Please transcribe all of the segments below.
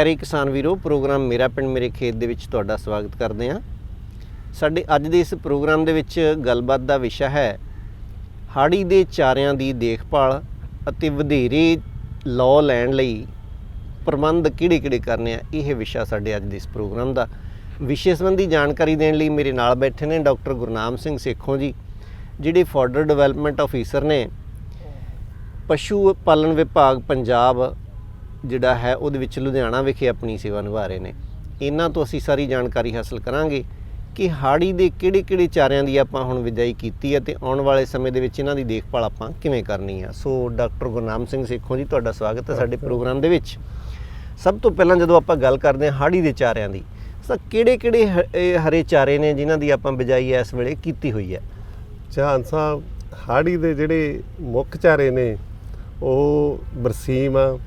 ਪਿਆਰੇ ਕਿਸਾਨ ਵੀਰੋ, ਪ੍ਰੋਗਰਾਮ ਮੇਰਾ ਪਿੰਡ ਮੇਰੇ ਖੇਤ ਦੇ ਵਿੱਚ ਤੁਹਾਡਾ ਸਵਾਗਤ ਕਰਦੇ ਹਾਂ। ਸਾਡੇ ਅੱਜ ਦੇ ਇਸ ਪ੍ਰੋਗਰਾਮ ਦੇ ਵਿੱਚ ਗੱਲਬਾਤ ਦਾ ਵਿਸ਼ਾ ਹੈ ਹਾੜੀ ਦੇ ਚਾਰਿਆਂ ਦੀ ਦੇਖਭਾਲ ਅਤੇ ਵਧੇਰੇ ਲਾਅ ਲੈਣ ਲਈ ਪ੍ਰਬੰਧ ਕਿਹੜੇ-ਕਿਹੜੇ ਕਰਨੇ ਆ, ਇਹ ਵਿਸ਼ਾ ਸਾਡੇ ਅੱਜ ਦੇ ਇਸ ਪ੍ਰੋਗਰਾਮ ਦਾ। ਵਿਸ਼ੇ ਸੰਬੰਧੀ ਜਾਣਕਾਰੀ ਦੇਣ ਲਈ ਮੇਰੇ ਨਾਲ ਬੈਠੇ ਨੇ ਡਾਕਟਰ ਗੁਰਨਾਮ ਸਿੰਘ ਸੇਖੋਂ ਜੀ, ਜਿਹੜੇ ਫਾਰਡਰ ਡਿਵੈਲਪਮੈਂਟ ਆਫੀਸਰ ਨੇ। ਪਸ਼ੂ ਪਾਲਣ ਵਿਭਾਗ ਪੰਜਾਬ ਜਿਹੜਾ ਹੈ, ਉਹਦੇ ਵਿੱਚ ਲੁਧਿਆਣਾ ਵਿਖੇ ਆਪਣੀ ਸੇਵਾ ਨਿਭਾ ਰਹੇ ਨੇ। ਇਹਨਾਂ ਤੋਂ ਅਸੀਂ ਸਾਰੀ ਜਾਣਕਾਰੀ ਹਾਸਲ ਕਰਾਂਗੇ ਕਿ ਹਾੜੀ ਦੇ ਕਿਹੜੇ-ਕਿਹੜੇ ਚਾਰਿਆਂ ਦੀ ਆਪਾਂ ਹੁਣ ਵਿਦਾਈ ਕੀਤੀ ਹੈ ਤੇ ਆਉਣ ਵਾਲੇ ਸਮੇਂ ਦੇ ਵਿੱਚ ਇਹਨਾਂ ਦੀ ਦੇਖਭਾਲ ਆਪਾਂ ਕਿਵੇਂ ਕਰਨੀ ਆ। ਸੋ, ਡਾਕਟਰ ਗੁਰਨਾਮ ਸਿੰਘ ਸੇਖੋਂ ਜੀ, ਤੁਹਾਡਾ ਸਵਾਗਤ ਹੈ ਸਾਡੇ ਪ੍ਰੋਗਰਾਮ ਦੇ ਵਿੱਚ। ਸਭ ਤੋਂ ਪਹਿਲਾਂ ਜਦੋਂ ਆਪਾਂ ਗੱਲ ਕਰਦੇ ਹਾਂ ਹਾੜੀ ਦੇ ਚਾਰਿਆਂ ਦੀ, ਤਾਂ ਕਿਹੜੇ-ਕਿਹੜੇ ਹ- ਇਹ ਹਰੇ ਚਾਰੇ ਨੇ ਜਿਨ੍ਹਾਂ ਦੀ ਆਪਾਂ ਬਿਜਾਈ ਇਸ ਵੇਲੇ ਕੀਤੀ ਹੋਈ ਹੈ? ਚਾਹਨ ਸਾਹਿਬ, ਹਾੜੀ ਦੇ ਜਿਹੜੇ ਮੁੱਖ ਚਾਰੇ ਨੇ, ਉਹ ਬਰਸੀਮ ਆ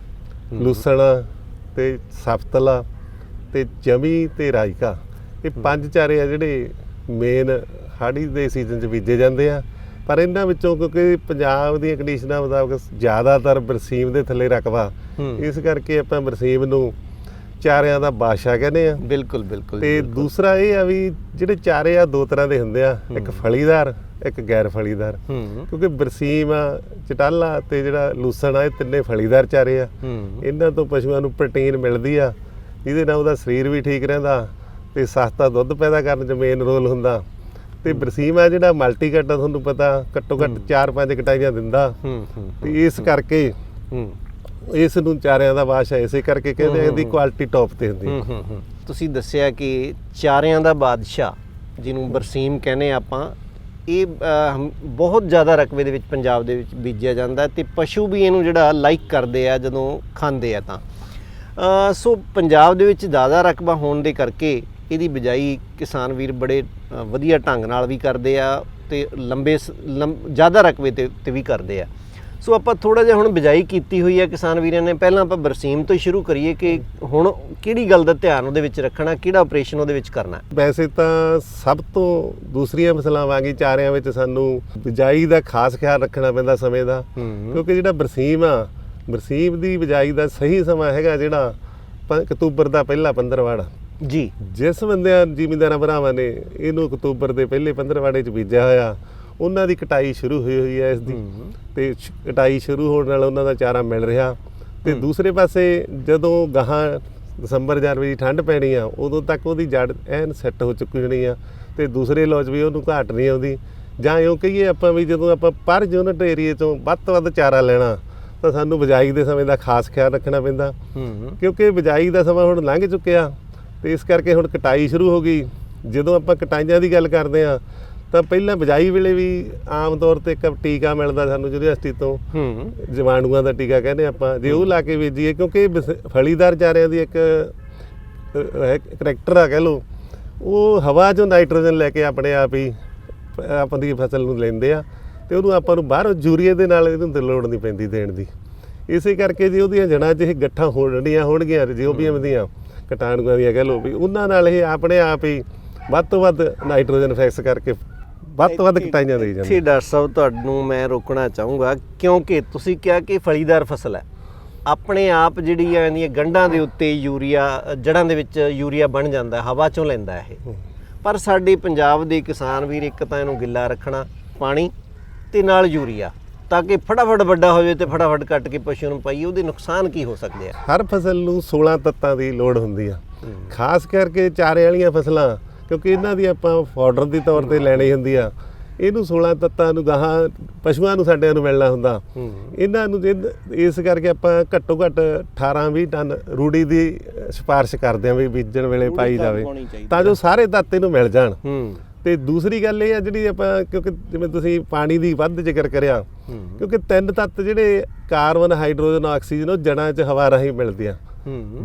ਲੂਸਣਾ ਤੇ ਸਫਤਲਾ ਤੇ ਜਮੀ ਤੇ ਰਾਇਕਾ। ਇਹ ਪੰਜ ਚਾਰੇ ਆ ਜਿਹੜੇ ਮੇਨ ਹਾੜੀ ਦੇ ਸੀਜ਼ਨ 'ਚ ਬੀਜੇ ਜਾਂਦੇ ਆ। ਪਰ ਇਹਨਾਂ ਵਿੱਚੋਂ ਕਿਉਂਕਿ ਪੰਜਾਬ ਦੀਆਂ ਕੰਡੀਸ਼ਨਾਂ ਮੁਤਾਬਕ ਜ਼ਿਆਦਾਤਰ ਬਰਸੀਮ ਦੇ ਥੱਲੇ ਰਕਬਾ। ਇਸ ਕਰਕੇ ਆਪਾਂ ਬਰਸੀਮ ਨੂੰ ਚਾਰਿਆਂ ਦਾ ਬਾਦਸ਼ਾਹ ਕਹਿੰਦੇ ਆ। ਬਿਲਕੁਲ ਬਿਲਕੁਲ ਤੇ। ਦੂਸਰਾ ਇਹ ਆ ਵੀ ਜਿਹੜੇ ਚਾਰੇ ਆ ਦੋ ਤਰ੍ਹਾਂ ਦੇ ਹੁੰਦੇ ਆ ਇੱਕ ਫਲੀਦਾਰ ਇੱਕ ਗੈਰ ਫਲੀਦਾਰ। ਕਿਉਂਕਿ ਬਰਸੀਮ ਆ ਚਟਾਲਾ ਤੇ ਜਿਹੜਾ ਲੂਸਣ ਆ ਇਹ ਤਿੰਨੇ ਫਲੀਦਾਰ ਚਾਰੇ ਆ। ਇਹਨਾਂ ਤੋਂ ਪਸ਼ੂਆਂ ਨੂੰ ਪ੍ਰੋਟੀਨ ਮਿਲਦੀ ਆ ਜਿਹਦੇ ਨਾਲ ਉਹਦਾ ਸਰੀਰ ਵੀ ਠੀਕ ਰਹਿੰਦਾ ਤੇ ਸਸਤਾ ਦੁੱਧ ਪੈਦਾ ਕਰਨ 'ਚ ਮੇਨ ਰੋਲ ਹੁੰਦਾ। ਤੇ ਬਰਸੀਮ ਆ ਜਿਹੜਾ ਮਲਟੀ ਕੱਟ ਆ ਤੁਹਾਨੂੰ ਪਤਾ ਘੱਟੋ ਘੱਟ 4-5 ਕਟਾਈਆਂ ਦਿੰਦਾ। ਤੇ ਇਸ ਕਰਕੇ ਇਸ ਨੂੰ ਚਾਰਿਆਂ ਦਾ ਬਾਦਸ਼ਾਹ ਇਸੇ ਕਰਕੇ ਕਹਿੰਦੇ ਇਹਦੀ ਕੁਆਲਿਟੀ ਟੌਪ ਤੇ ਹੁੰਦੀ ਹੂੰ। ਤੁਸੀਂ ਦੱਸਿਆ ਕਿ ਚਾਰਿਆਂ ਦਾ ਬਾਦਸ਼ਾਹ ਜਿਹਨੂੰ ਬਰਸੀਮ ਕਹਿੰਦੇ ਆਪਾਂ ਇਹ ਬਹੁਤ ਜ਼ਿਆਦਾ ਰਕਬੇ ਦੇ ਵਿੱਚ ਪੰਜਾਬ ਦੇ ਵਿੱਚ ਬੀਜਿਆ ਜਾਂਦਾ ਤੇ ਪਸ਼ੂ ਵੀ ਇਹਨੂੰ ਜਿਹੜਾ ਲਾਈਕ ਕਰਦੇ ਆ ਜਦੋਂ ਖਾਂਦੇ ਆ ਤਾਂ। ਸੋ ਪੰਜਾਬ ਦੇ ਵਿੱਚ ਜ਼ਿਆਦਾ ਰਕਬਾ ਹੋਣ ਦੇ ਕਰਕੇ ਇਹਦੀ ਬਿਜਾਈ ਕਿਸਾਨ ਵੀਰ ਬੜੇ ਵਧੀਆ ਢੰਗ ਨਾਲ ਵੀ ਕਰਦੇ ਆ ਤੇ ਲੰਬੇ ਜ਼ਿਆਦਾ ਰਕਬੇ ਤੇ ਵੀ ਕਰਦੇ ਆ। ਸੋ ਆਪਾਂ ਥੋੜਾ ਜਿਹਾ ਹੁਣ ਬਿਜਾਈ ਕੀਤੀ ਹੋਈ ਹੈ ਕਿਸਾਨ ਵੀਰਾਂ ਨੇ। ਪਹਿਲਾਂ ਆਪਾਂ ਬਰਸੀਮ ਤੋਂ ਹੀ ਸ਼ੁਰੂ ਕਰੀਏ ਕਿ ਹੁਣ ਕਿਹੜੀ ਗੱਲ ਦਾ ਧਿਆਨ ਉਹਦੇ ਵਿੱਚ ਰੱਖਣਾ ਕਿਹੜਾ ਆਪਰੇਸ਼ਨ ਉਹਦੇ ਵਿੱਚ ਕਰਨਾ? ਹੈ? ਵੈਸੇ ਤਾਂ ਸਭ ਤੋਂ ਦੂਸਰੀਆਂ ਫਸਲਾਂ ਵਾਂਗੀ ਚਾਰਿਆਂ ਵਿੱਚ ਸਾਨੂੰ ਬਿਜਾਈ ਦਾ ਖਾਸ ਖਿਆਲ ਰੱਖਣਾ ਪੈਂਦਾ ਸਮੇਂ ਦਾ। ਕਿਉਂਕਿ ਜਿਹੜਾ ਬਰਸੀਮ ਆ ਬਰਸੀਮ ਦੀ ਬਿਜਾਈ ਦਾ ਸਹੀ ਸਮਾਂ ਹੈਗਾ ਜਿਹੜਾ ਅਕਤੂਬਰ ਦਾ ਪਹਿਲਾ ਪੰਦਰਵਾੜਾ। ਜੀ। ਜਿਸ ਬੰਦਿਆਂ ਜ਼ਿਮੀਂਦਾਰਾਂ ਭਰਾਵਾਂ ਨੇ ਇਹਨੂੰ ਅਕਤੂਬਰ ਦੇ ਪਹਿਲੇ ਪੰਦਰਵਾੜੇ ਚ ਬੀਜਿਆ ਹੋਇਆ ਉਹਨਾਂ ਦੀ ਕਟਾਈ ਸ਼ੁਰੂ ਹੋਈ ਹੋਈ ਹੈ ਇਸ ਦੀ। ਤੇ ਕਟਾਈ ਸ਼ੁਰੂ ਹੋਣ ਨਾਲ ਉਹਨਾਂ ਦਾ ਚਾਰਾ ਮਿਲ ਰਿਹਾ। ਤੇ ਦੂਸਰੇ ਪਾਸੇ ਜਦੋਂ ਗਾਹਾਂ ਦਸੰਬਰ ਜਨਵਰੀ ਠੰਡ ਪੈਣੀ ਆ ਉਦੋਂ ਤੱਕ ਉਹਦੀ ਜੜ ਐਨ ਸੈੱਟ ਹੋ ਚੁੱਕੀ ਹੋਣੀ ਆ ਤੇ ਦੂਸਰੇ ਲੌਜ ਵੀ ਉਹਨੂੰ ਘਾਟ ਨਹੀਂ ਆਉਂਦੀ। ਜਾਂ ਇਉਂ ਕਹੀਏ ਆਪਾਂ ਵੀ ਜਦੋਂ ਆਪਾਂ ਪਰ ਯੂਨਿਟ ਏਰੀਏ ਤੋਂ ਵੱਧ ਤੋਂ ਵੱਧ ਚਾਰਾ ਲੈਣਾ ਤਾਂ ਸਾਨੂੰ ਬਿਜਾਈ ਦੇ ਸਮੇਂ ਦਾ ਖਾਸ ਖਿਆਲ ਰੱਖਣਾ ਪੈਂਦਾ। ਕਿਉਂਕਿ ਬਿਜਾਈ ਦਾ ਸਮਾਂ ਹੁਣ ਲੰਘ ਚੁੱਕਿਆ ਤੇ ਇਸ ਕਰਕੇ ਹੁਣ ਕਟਾਈ ਸ਼ੁਰੂ ਹੋ ਗਈ। ਜਦੋਂ ਆਪਾਂ ਕਟਾਈਆਂ ਦੀ ਗੱਲ ਕਰਦੇ ਆ ਤਾਂ ਪਹਿਲਾਂ ਬਿਜਾਈ ਵੇਲੇ ਵੀ ਆਮ ਤੌਰ ਤੇ ਇੱਕ ਟੀਕਾ ਮਿਲਦਾ ਸਾਨੂੰ ਯੂਨੀਵਰਸਿਟੀ ਤੋਂ। ਹੂੰ। ਜਵਾਂਡੂਆਂ ਦਾ ਟੀਕਾ ਕਹਿੰਦੇ ਆਪਾਂ। ਜੇ ਉਹ ਲਾ ਕੇ ਵੇਚੀਏ ਕਿਉਂਕਿ ਫਲੀਦਾਰ ਚਾਰਿਆਂ ਦੀ ਇੱਕ ਕਰੈਕਟਰ ਆ ਕਹਿ ਲੋ ਉਹ ਹਵਾ ਚੋਂ ਨਾਈਟ੍ਰੋਜਨ ਲੈ ਕੇ ਆਪਣੇ ਆਪ ਹੀ ਪ- ਆਪਣੀ ਫਸਲ ਨੂੰ ਲੈਂਦੇ ਆ ਤੇ ਉਹਨੂੰ ਆਪਾਂ ਨੂੰ ਬਾਹਰੋਂ ਯੂਰੀਏ ਦੇ ਨਾਲ ਇਹਨੂੰ ਲੋੜ ਨਹੀਂ ਪੈਂਦੀ ਦੇਣ ਦੀ। ਇਸੇ ਕਰਕੇ ਜੇ ਉਹਦੀਆਂ ਜੜਾਂ 'ਚ ਇਹ ਗੱਠਾਂ ਹੋਣੀਆਂ ਹੋਣਗੀਆਂ ਜਿਓਬੀਐਮ ਦੀਆਂ ਕਟਾਣੂਆਂ ਦੀਆਂ ਕਹਿ ਲੋ ਵੀ ਉਹਨਾਂ ਨਾਲ ਇਹ ਆਪਣੇ ਆਪ ਹੀ ਵੱਧ ਤੋਂ ਵੱਧ ਨਾਈਟ੍ਰੋਜਨ ਫਿਕਸ ਕਰਕੇ ਵੱਧ ਤੋਂ ਵੱਧ ਕਟਾਈਆਂ ਦੇਈ ਜਾਂਦੇ ਇੱਥੇ ਡਾਕਟਰ ਸਾਹਿਬ ਤੁਹਾਨੂੰ ਮੈਂ ਰੋਕਣਾ ਚਾਹੂੰਗਾ ਕਿਉਂਕਿ ਤੁਸੀਂ ਕਿਹਾ ਕਿ ਫਲੀਦਾਰ ਫਸਲ ਹੈ। ਆਪਣੇ ਆਪ ਜਿਹੜੀ ਆ ਇਹਦੀਆਂ ਗੰਢਾਂ ਦੇ ਉੱਤੇ ਯੂਰੀਆ ਜੜਾਂ ਦੇ ਵਿੱਚ ਯੂਰੀਆ ਬਣ ਜਾਂਦਾ ਹੈ, ਹਵਾ ਚੋਂ ਲੈਂਦਾ ਇਹ। ਪਰ ਸਾਡੇ ਪੰਜਾਬ ਦੇ ਕਿਸਾਨ ਵੀਰ ਇੱਕ ਤਾਂ ਇਹਨੂੰ ਗਿੱਲਾ ਰੱਖਣਾ ਪਾਣੀ ਤੇ ਨਾਲ ਯੂਰੀਆ ਤਾਂ ਕਿ ਫਟਾਫਟ ਵੱਡਾ ਹੋ ਜਾਵੇ ਤੇ ਫਟਾਫਟ ਕੱਟ ਕੇ ਪਸ਼ੂ ਨੂੰ ਪਾਈਏ ਉਹਦੇ ਨੁਕਸਾਨ ਕੀ ਹੋ ਸਕਦੇ ਆ? ਹਰ ਫਸਲ ਨੂੰ 16 ਤੱਤਾਂ ਦੀ ਲੋੜ ਹੁੰਦੀ ਆ। ਖਾਸ ਕਰਕੇ ਚਾਰੇ ਵਾਲੀਆਂ ਫਸਲਾਂ ਕਿਉਂਕਿ ਇਹਨਾਂ ਦੀ ਆਪਾਂ ਫਾਡਰ ਦੀ ਤੌਰ ਤੇ ਲੈਣੀ ਹੁੰਦੀ ਆ। ਇਹਨੂੰ 16 ਤੱਤਾਂ ਨੂੰ ਗਾਹਾਂ ਪਸ਼ੂਆਂ ਨੂੰ ਸਾਡਿਆਂ ਨੂੰ ਮਿਲਣਾ ਹੁੰਦਾ। ਇਹਨਾਂ ਨੂੰ ਜੇ- ਇਸ ਕਰਕੇ ਆਪਾਂ ਘੱਟੋ ਘੱਟ 18 20 ਟਨ ਰੂੜੀ ਦੀ ਸਿਫਾਰਿਸ਼ ਕਰਦੇ ਆ ਵੀ ਬੀਜਣ ਵੇਲੇ ਪਾਈ ਜਾਵੇ। ਪਾਉਣੀ ਚਾਹੀਦੀ ਤਾਂ ਜੋ ਸਾਰੇ ਤੱਤ ਇਹਨੂੰ ਮਿਲ ਜਾਣ। ਹੂੰ। ਤੇ ਦੂਸਰੀ ਗੱਲ ਇਹ ਆ ਜਿਹੜੀ ਆਪਾਂ ਕਿਉਂਕਿ ਜਿਵੇਂ ਤੁਸੀਂ ਪਾਣੀ ਦੀ ਵੱਧ ਜ਼ਿਕਰ ਕਰਿਆ ਕਿਉਂਕਿ ਤਿੰਨ ਤੱਤ ਜਿਹੜੇ ਕਾਰਬਨ ਹਾਈਡਰੋਜਨ ਆਕਸੀਜਨ ਉਹ ਜੜਾਂ 'ਚ ਹਵਾ ਰਾਹੀਂ ਮਿਲਦੇ ਆ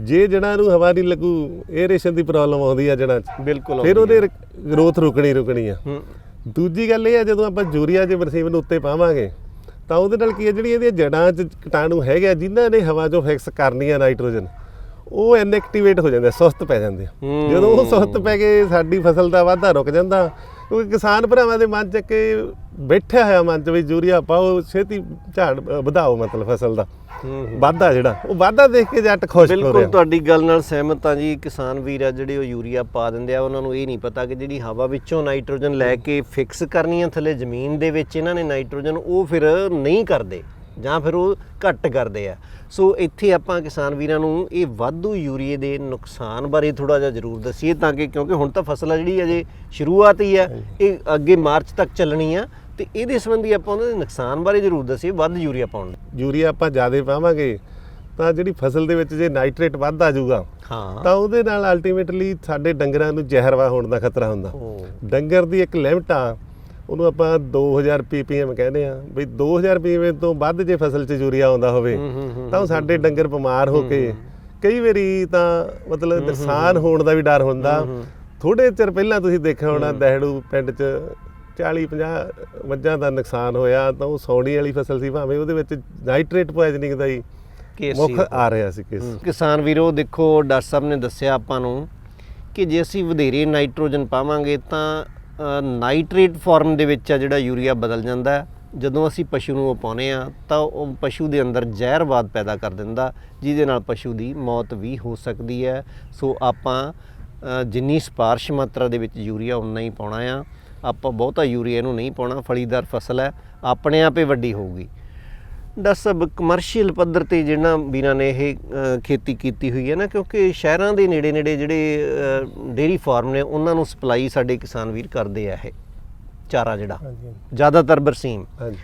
ਜੇ ਜੜਾਂ ਨੂੰ ਹਵਾ ਨਹੀਂ ਲੱਗੂ ਏਰੇਸ਼ਨ ਦੀ ਪ੍ਰੋਬਲਮ ਆਉਂਦੀ ਆ ਜੜਾਂ 'ਚ। ਬਿਲਕੁਲ ਫਿਰ ਉਹਦੇ ਗਰੋਥ ਰੁਕਣੀ ਰੁਕਣੀ ਆ। ਹੂੰ। ਦੂਜੀ ਗੱਲ ਇਹ ਆ ਜਦੋਂ ਆਪਾਂ ਯੂਰੀਆ ਜੇ ਬਰਸੀਮ ਨੂੰ ਉੱਤੇ ਪਾਵਾਂਗੇ ਤਾਂ ਉਹਦੇ ਨਾਲ ਕੀ ਹੈ ਜਿਹੜੀ ਇਹਦੀਆਂ ਜੜਾਂ 'ਚ ਕੀਟਾਣੂ ਹੈਗੇ ਜਿਨ੍ਹਾਂ ਨੇ ਹਵਾ 'ਚੋਂ ਫਿਕਸ ਕਰਨੀ ਆ ਨਾਈਟ੍ਰੋਜਨ ਉਹ ਇਨਐਕਟੀਵੇਟ ਹੋ ਜਾਂਦੇ ਸੁਸਤ ਪੈ ਜਾਂਦੇ। ਜਦੋਂ ਉਹ ਸੁਸਤ ਪੈ ਕੇ ਸਾਡੀ ਫਸਲ ਦਾ ਵਾਧਾ ਰੁਕ ਜਾਂਦਾ ਕਿਉਂਕਿ ਕਿਸਾਨ ਭਰਾਵਾਂ ਦੇ ਮਨ 'ਚ ਕਿ ਬੈਠਿਆ ਹੋਇਆ ਮਨ 'ਚ ਵੀ ਯੂਰੀਆ ਪਾਓ ਛੇਤੀ ਝਾੜ ਵਧਾਓ ਮਤਲਬ ਫਸਲ ਦਾ। ਵਾਧਾ ਜਿਹੜਾ ਉਹ ਵਾਧਾ ਦੇਖ ਕੇ ਜੱਟ ਖੁਸ਼ ਹੋ ਬਿਲਕੁਲ ਰਿਹਾ ਤੁਹਾਡੀ ਗੱਲ ਨਾਲ ਸਹਿਮਤ ਹਾਂ ਜੀ। ਕਿਸਾਨ ਵੀਰ ਆ ਜਿਹੜੇ ਉਹ ਯੂਰੀਆ ਪਾ ਦਿੰਦੇ ਆ ਉਹਨਾਂ ਨੂੰ ਇਹ ਨਹੀਂ ਪਤਾ ਕਿ ਜਿਹੜੀ ਹਵਾ ਵਿੱਚੋਂ ਨਾਈਟ੍ਰੋਜਨ ਲੈ ਕੇ ਫਿਕਸ ਕਰਨੀ ਆ ਥੱਲੇ ਜ਼ਮੀਨ ਦੇ ਵਿੱਚ ਇਹਨਾਂ ਨੇ ਨਾਈਟ੍ਰੋਜਨ ਉਹ ਫਿਰ ਨਹੀਂ ਕਰਦੇ ਜਾਂ ਫਿਰ ਉਹ ਘੱਟ ਕਰਦੇ ਆ। ਸੋ ਇੱਥੇ ਆਪਾਂ ਕਿਸਾਨ ਵੀਰਾਂ ਨੂੰ ਇਹ ਵਾਧੂ ਯੂਰੀਏ ਦੇ ਨੁਕਸਾਨ ਬਾਰੇ ਥੋੜਾ ਜਿਹਾ ਜ਼ਰੂਰ ਦੱਸੀਏ ਤਾਂ ਕਿ ਕਿਉਂਕਿ ਹੁਣ ਤਾਂ ਫਸਲ ਆ ਜਿਹੜੀ ਅਜੇ ਸ਼ੁਰੂਆਤ ਹੀ ਆ ਇਹ ਅੱਗੇ ਮਾਰਚ ਤੱਕ ਚੱਲਣੀ ਆ ਤੇ ਇਹਦੇ ਸੰਬੰਧੀ ਆਪਾਂ ਉਹਨਾਂ ਦੇ ਨੁਕਸਾਨ ਬਾਰੇ ਜ਼ਰੂਰ ਦੱਸੀਏ ਵੱਧ ਯੂਰੀਆ ਪਾਉਣ ਯੂਰੀਆ ਆਪਾਂ ਜ਼ਿਆਦਾ ਪਾਵਾਂਗੇ ਤਾਂ ਜਿਹੜੀ ਫਸਲ ਦੇ ਵਿੱਚ ਜੇ ਨਾਈਟ੍ਰੇਟ ਵੱਧ ਆ ਜਾਊਗਾ ਹਾਂ। ਤਾਂ ਉਹਦੇ ਨਾਲ ਅਲਟੀਮੇਟਲੀ ਸਾਡੇ ਡੰਗਰਾਂ ਨੂੰ ਜ਼ਹਿਰਵਾ ਹੋਣ ਦਾ ਖਤਰਾ ਹੁੰਦਾ। ਡੰਗਰ ਦੀ ਇੱਕ ਲਿਮਟ ਆ ਉਹਨੂੰ ਆਪਾਂ 2000 ppm ਕਹਿੰਦੇ ਆ ਵੀ 2000 ppm ਤੋਂ ਵੱਧ ਜੇ ਫਸਲ 'ਚ ਯੂਰੀਆ ਆਉਂਦਾ ਹੋਵੇ ਤਾਂ ਉਹ ਸਾਡੇ ਡੰਗਰ ਬਿਮਾਰ ਹੋ ਕੇ ਕਈ ਵਾਰੀ ਤਾਂ ਮਤਲਬ ਨੁਕਸਾਨ ਹੋਣ ਦਾ ਵੀ ਡਰ ਹੁੰਦਾ। ਥੋੜੇ ਚਿਰ ਪਹਿਲਾਂ ਤੁਸੀਂ ਦੇਖਿਆ ਹੋਣਾ ਦਹਿੜੂ ਪਿੰਡ 'ਚ 40 50 ਮੱਝਾਂ ਦਾ ਨੁਕਸਾਨ ਹੋਇਆ ਤਾਂ ਉਹ ਸੌਣੀ ਵਾਲੀ ਫਸਲ ਸੀ ਭਾਵੇਂ ਉਹਦੇ ਵਿੱਚ ਨਾਈਟ੍ਰੇਟ ਪੋਇਜ਼ਨਿੰਗ ਦਾ ਹੀ ਮੁੱਖ। ਆ ਰਿਹਾ ਸੀ ਕੇਸ। ਕਿਸਾਨ ਵੀਰੋ ਦੇਖੋ ਡਾਕਟਰ ਸਾਹਿਬ ਨੇ ਦੱਸਿਆ ਆਪਾਂ ਨੂੰ ਕਿ ਜੇ ਅਸੀਂ ਵਧੇਰੇ ਨਾਈਟ੍ਰੋਜਨ ਪਾਵਾਂਗੇ ਤਾਂ ਨਾਈਟ੍ਰੇਟ ਫਾਰਮ ਦੇ ਵਿੱਚ ਆ ਜਿਹੜਾ ਯੂਰੀਆ ਬਦਲ ਜਾਂਦਾ ਜਦੋਂ ਅਸੀਂ ਪਸ਼ੂ ਨੂੰ ਉਹ ਪਾਉਨੇ ਆ ਤਾਂ ਉਹ ਪਸ਼ੂ ਦੇ ਅੰਦਰ ਜ਼ਹਿਰਵਾਦ ਪੈਦਾ ਕਰ ਦਿੰਦਾ, ਜਿਹਦੇ ਨਾਲ ਪਸ਼ੂ ਦੀ ਮੌਤ ਵੀ ਹੋ ਸਕਦੀ ਹੈ। ਸੋ ਆਪਾਂ ਜਿੰਨੀ ਸਪਾਰਸ਼ ਮਾਤਰਾ ਦੇ ਵਿੱਚ ਯੂਰੀਆ ਉਨਾ ਹੀ ਪਾਉਣਾ ਆ। ਆਪਾਂ ਬਹੁਤਾ ਯੂਰੀਆ ਨੂੰ ਨਹੀਂ ਪਾਉਣਾ, ਫਲੀਦਾਰ ਫਸਲ ਹੈ। ਆਪਣੇ ਆਪੇ ਵੱਡੀ ਹੋਊਗੀ। ਡਾਕਟਰ ਸਾਹਿਬ ਕਮਰਸ਼ੀਅਲ ਪੱਧਰ ਤੇ ਜਿਹੜਾ ਵੀਰਾਂ ਨੇ ਇਹ ਖੇਤੀ ਕੀਤੀ ਹੋਈ ਹੈ ਨਾ ਕਿਉਂਕਿ ਸ਼ਹਿਰਾਂ ਦੇ ਨੇੜੇ ਨੇੜੇ ਜਿਹੜੇ ਡੇਰੀ ਫਾਰਮ ਨੇ ਉਹਨਾਂ ਨੂੰ ਸਪਲਾਈ ਸਾਡੇ ਕਿਸਾਨ ਵੀਰ ਕਰਦੇ ਆ ਇਹ ਚਾਰਾ ਜਿਹੜਾ। ਜ਼ਿਆਦਾਤਰ ਬਰਸੀਮ। ਹਾਂਜੀ।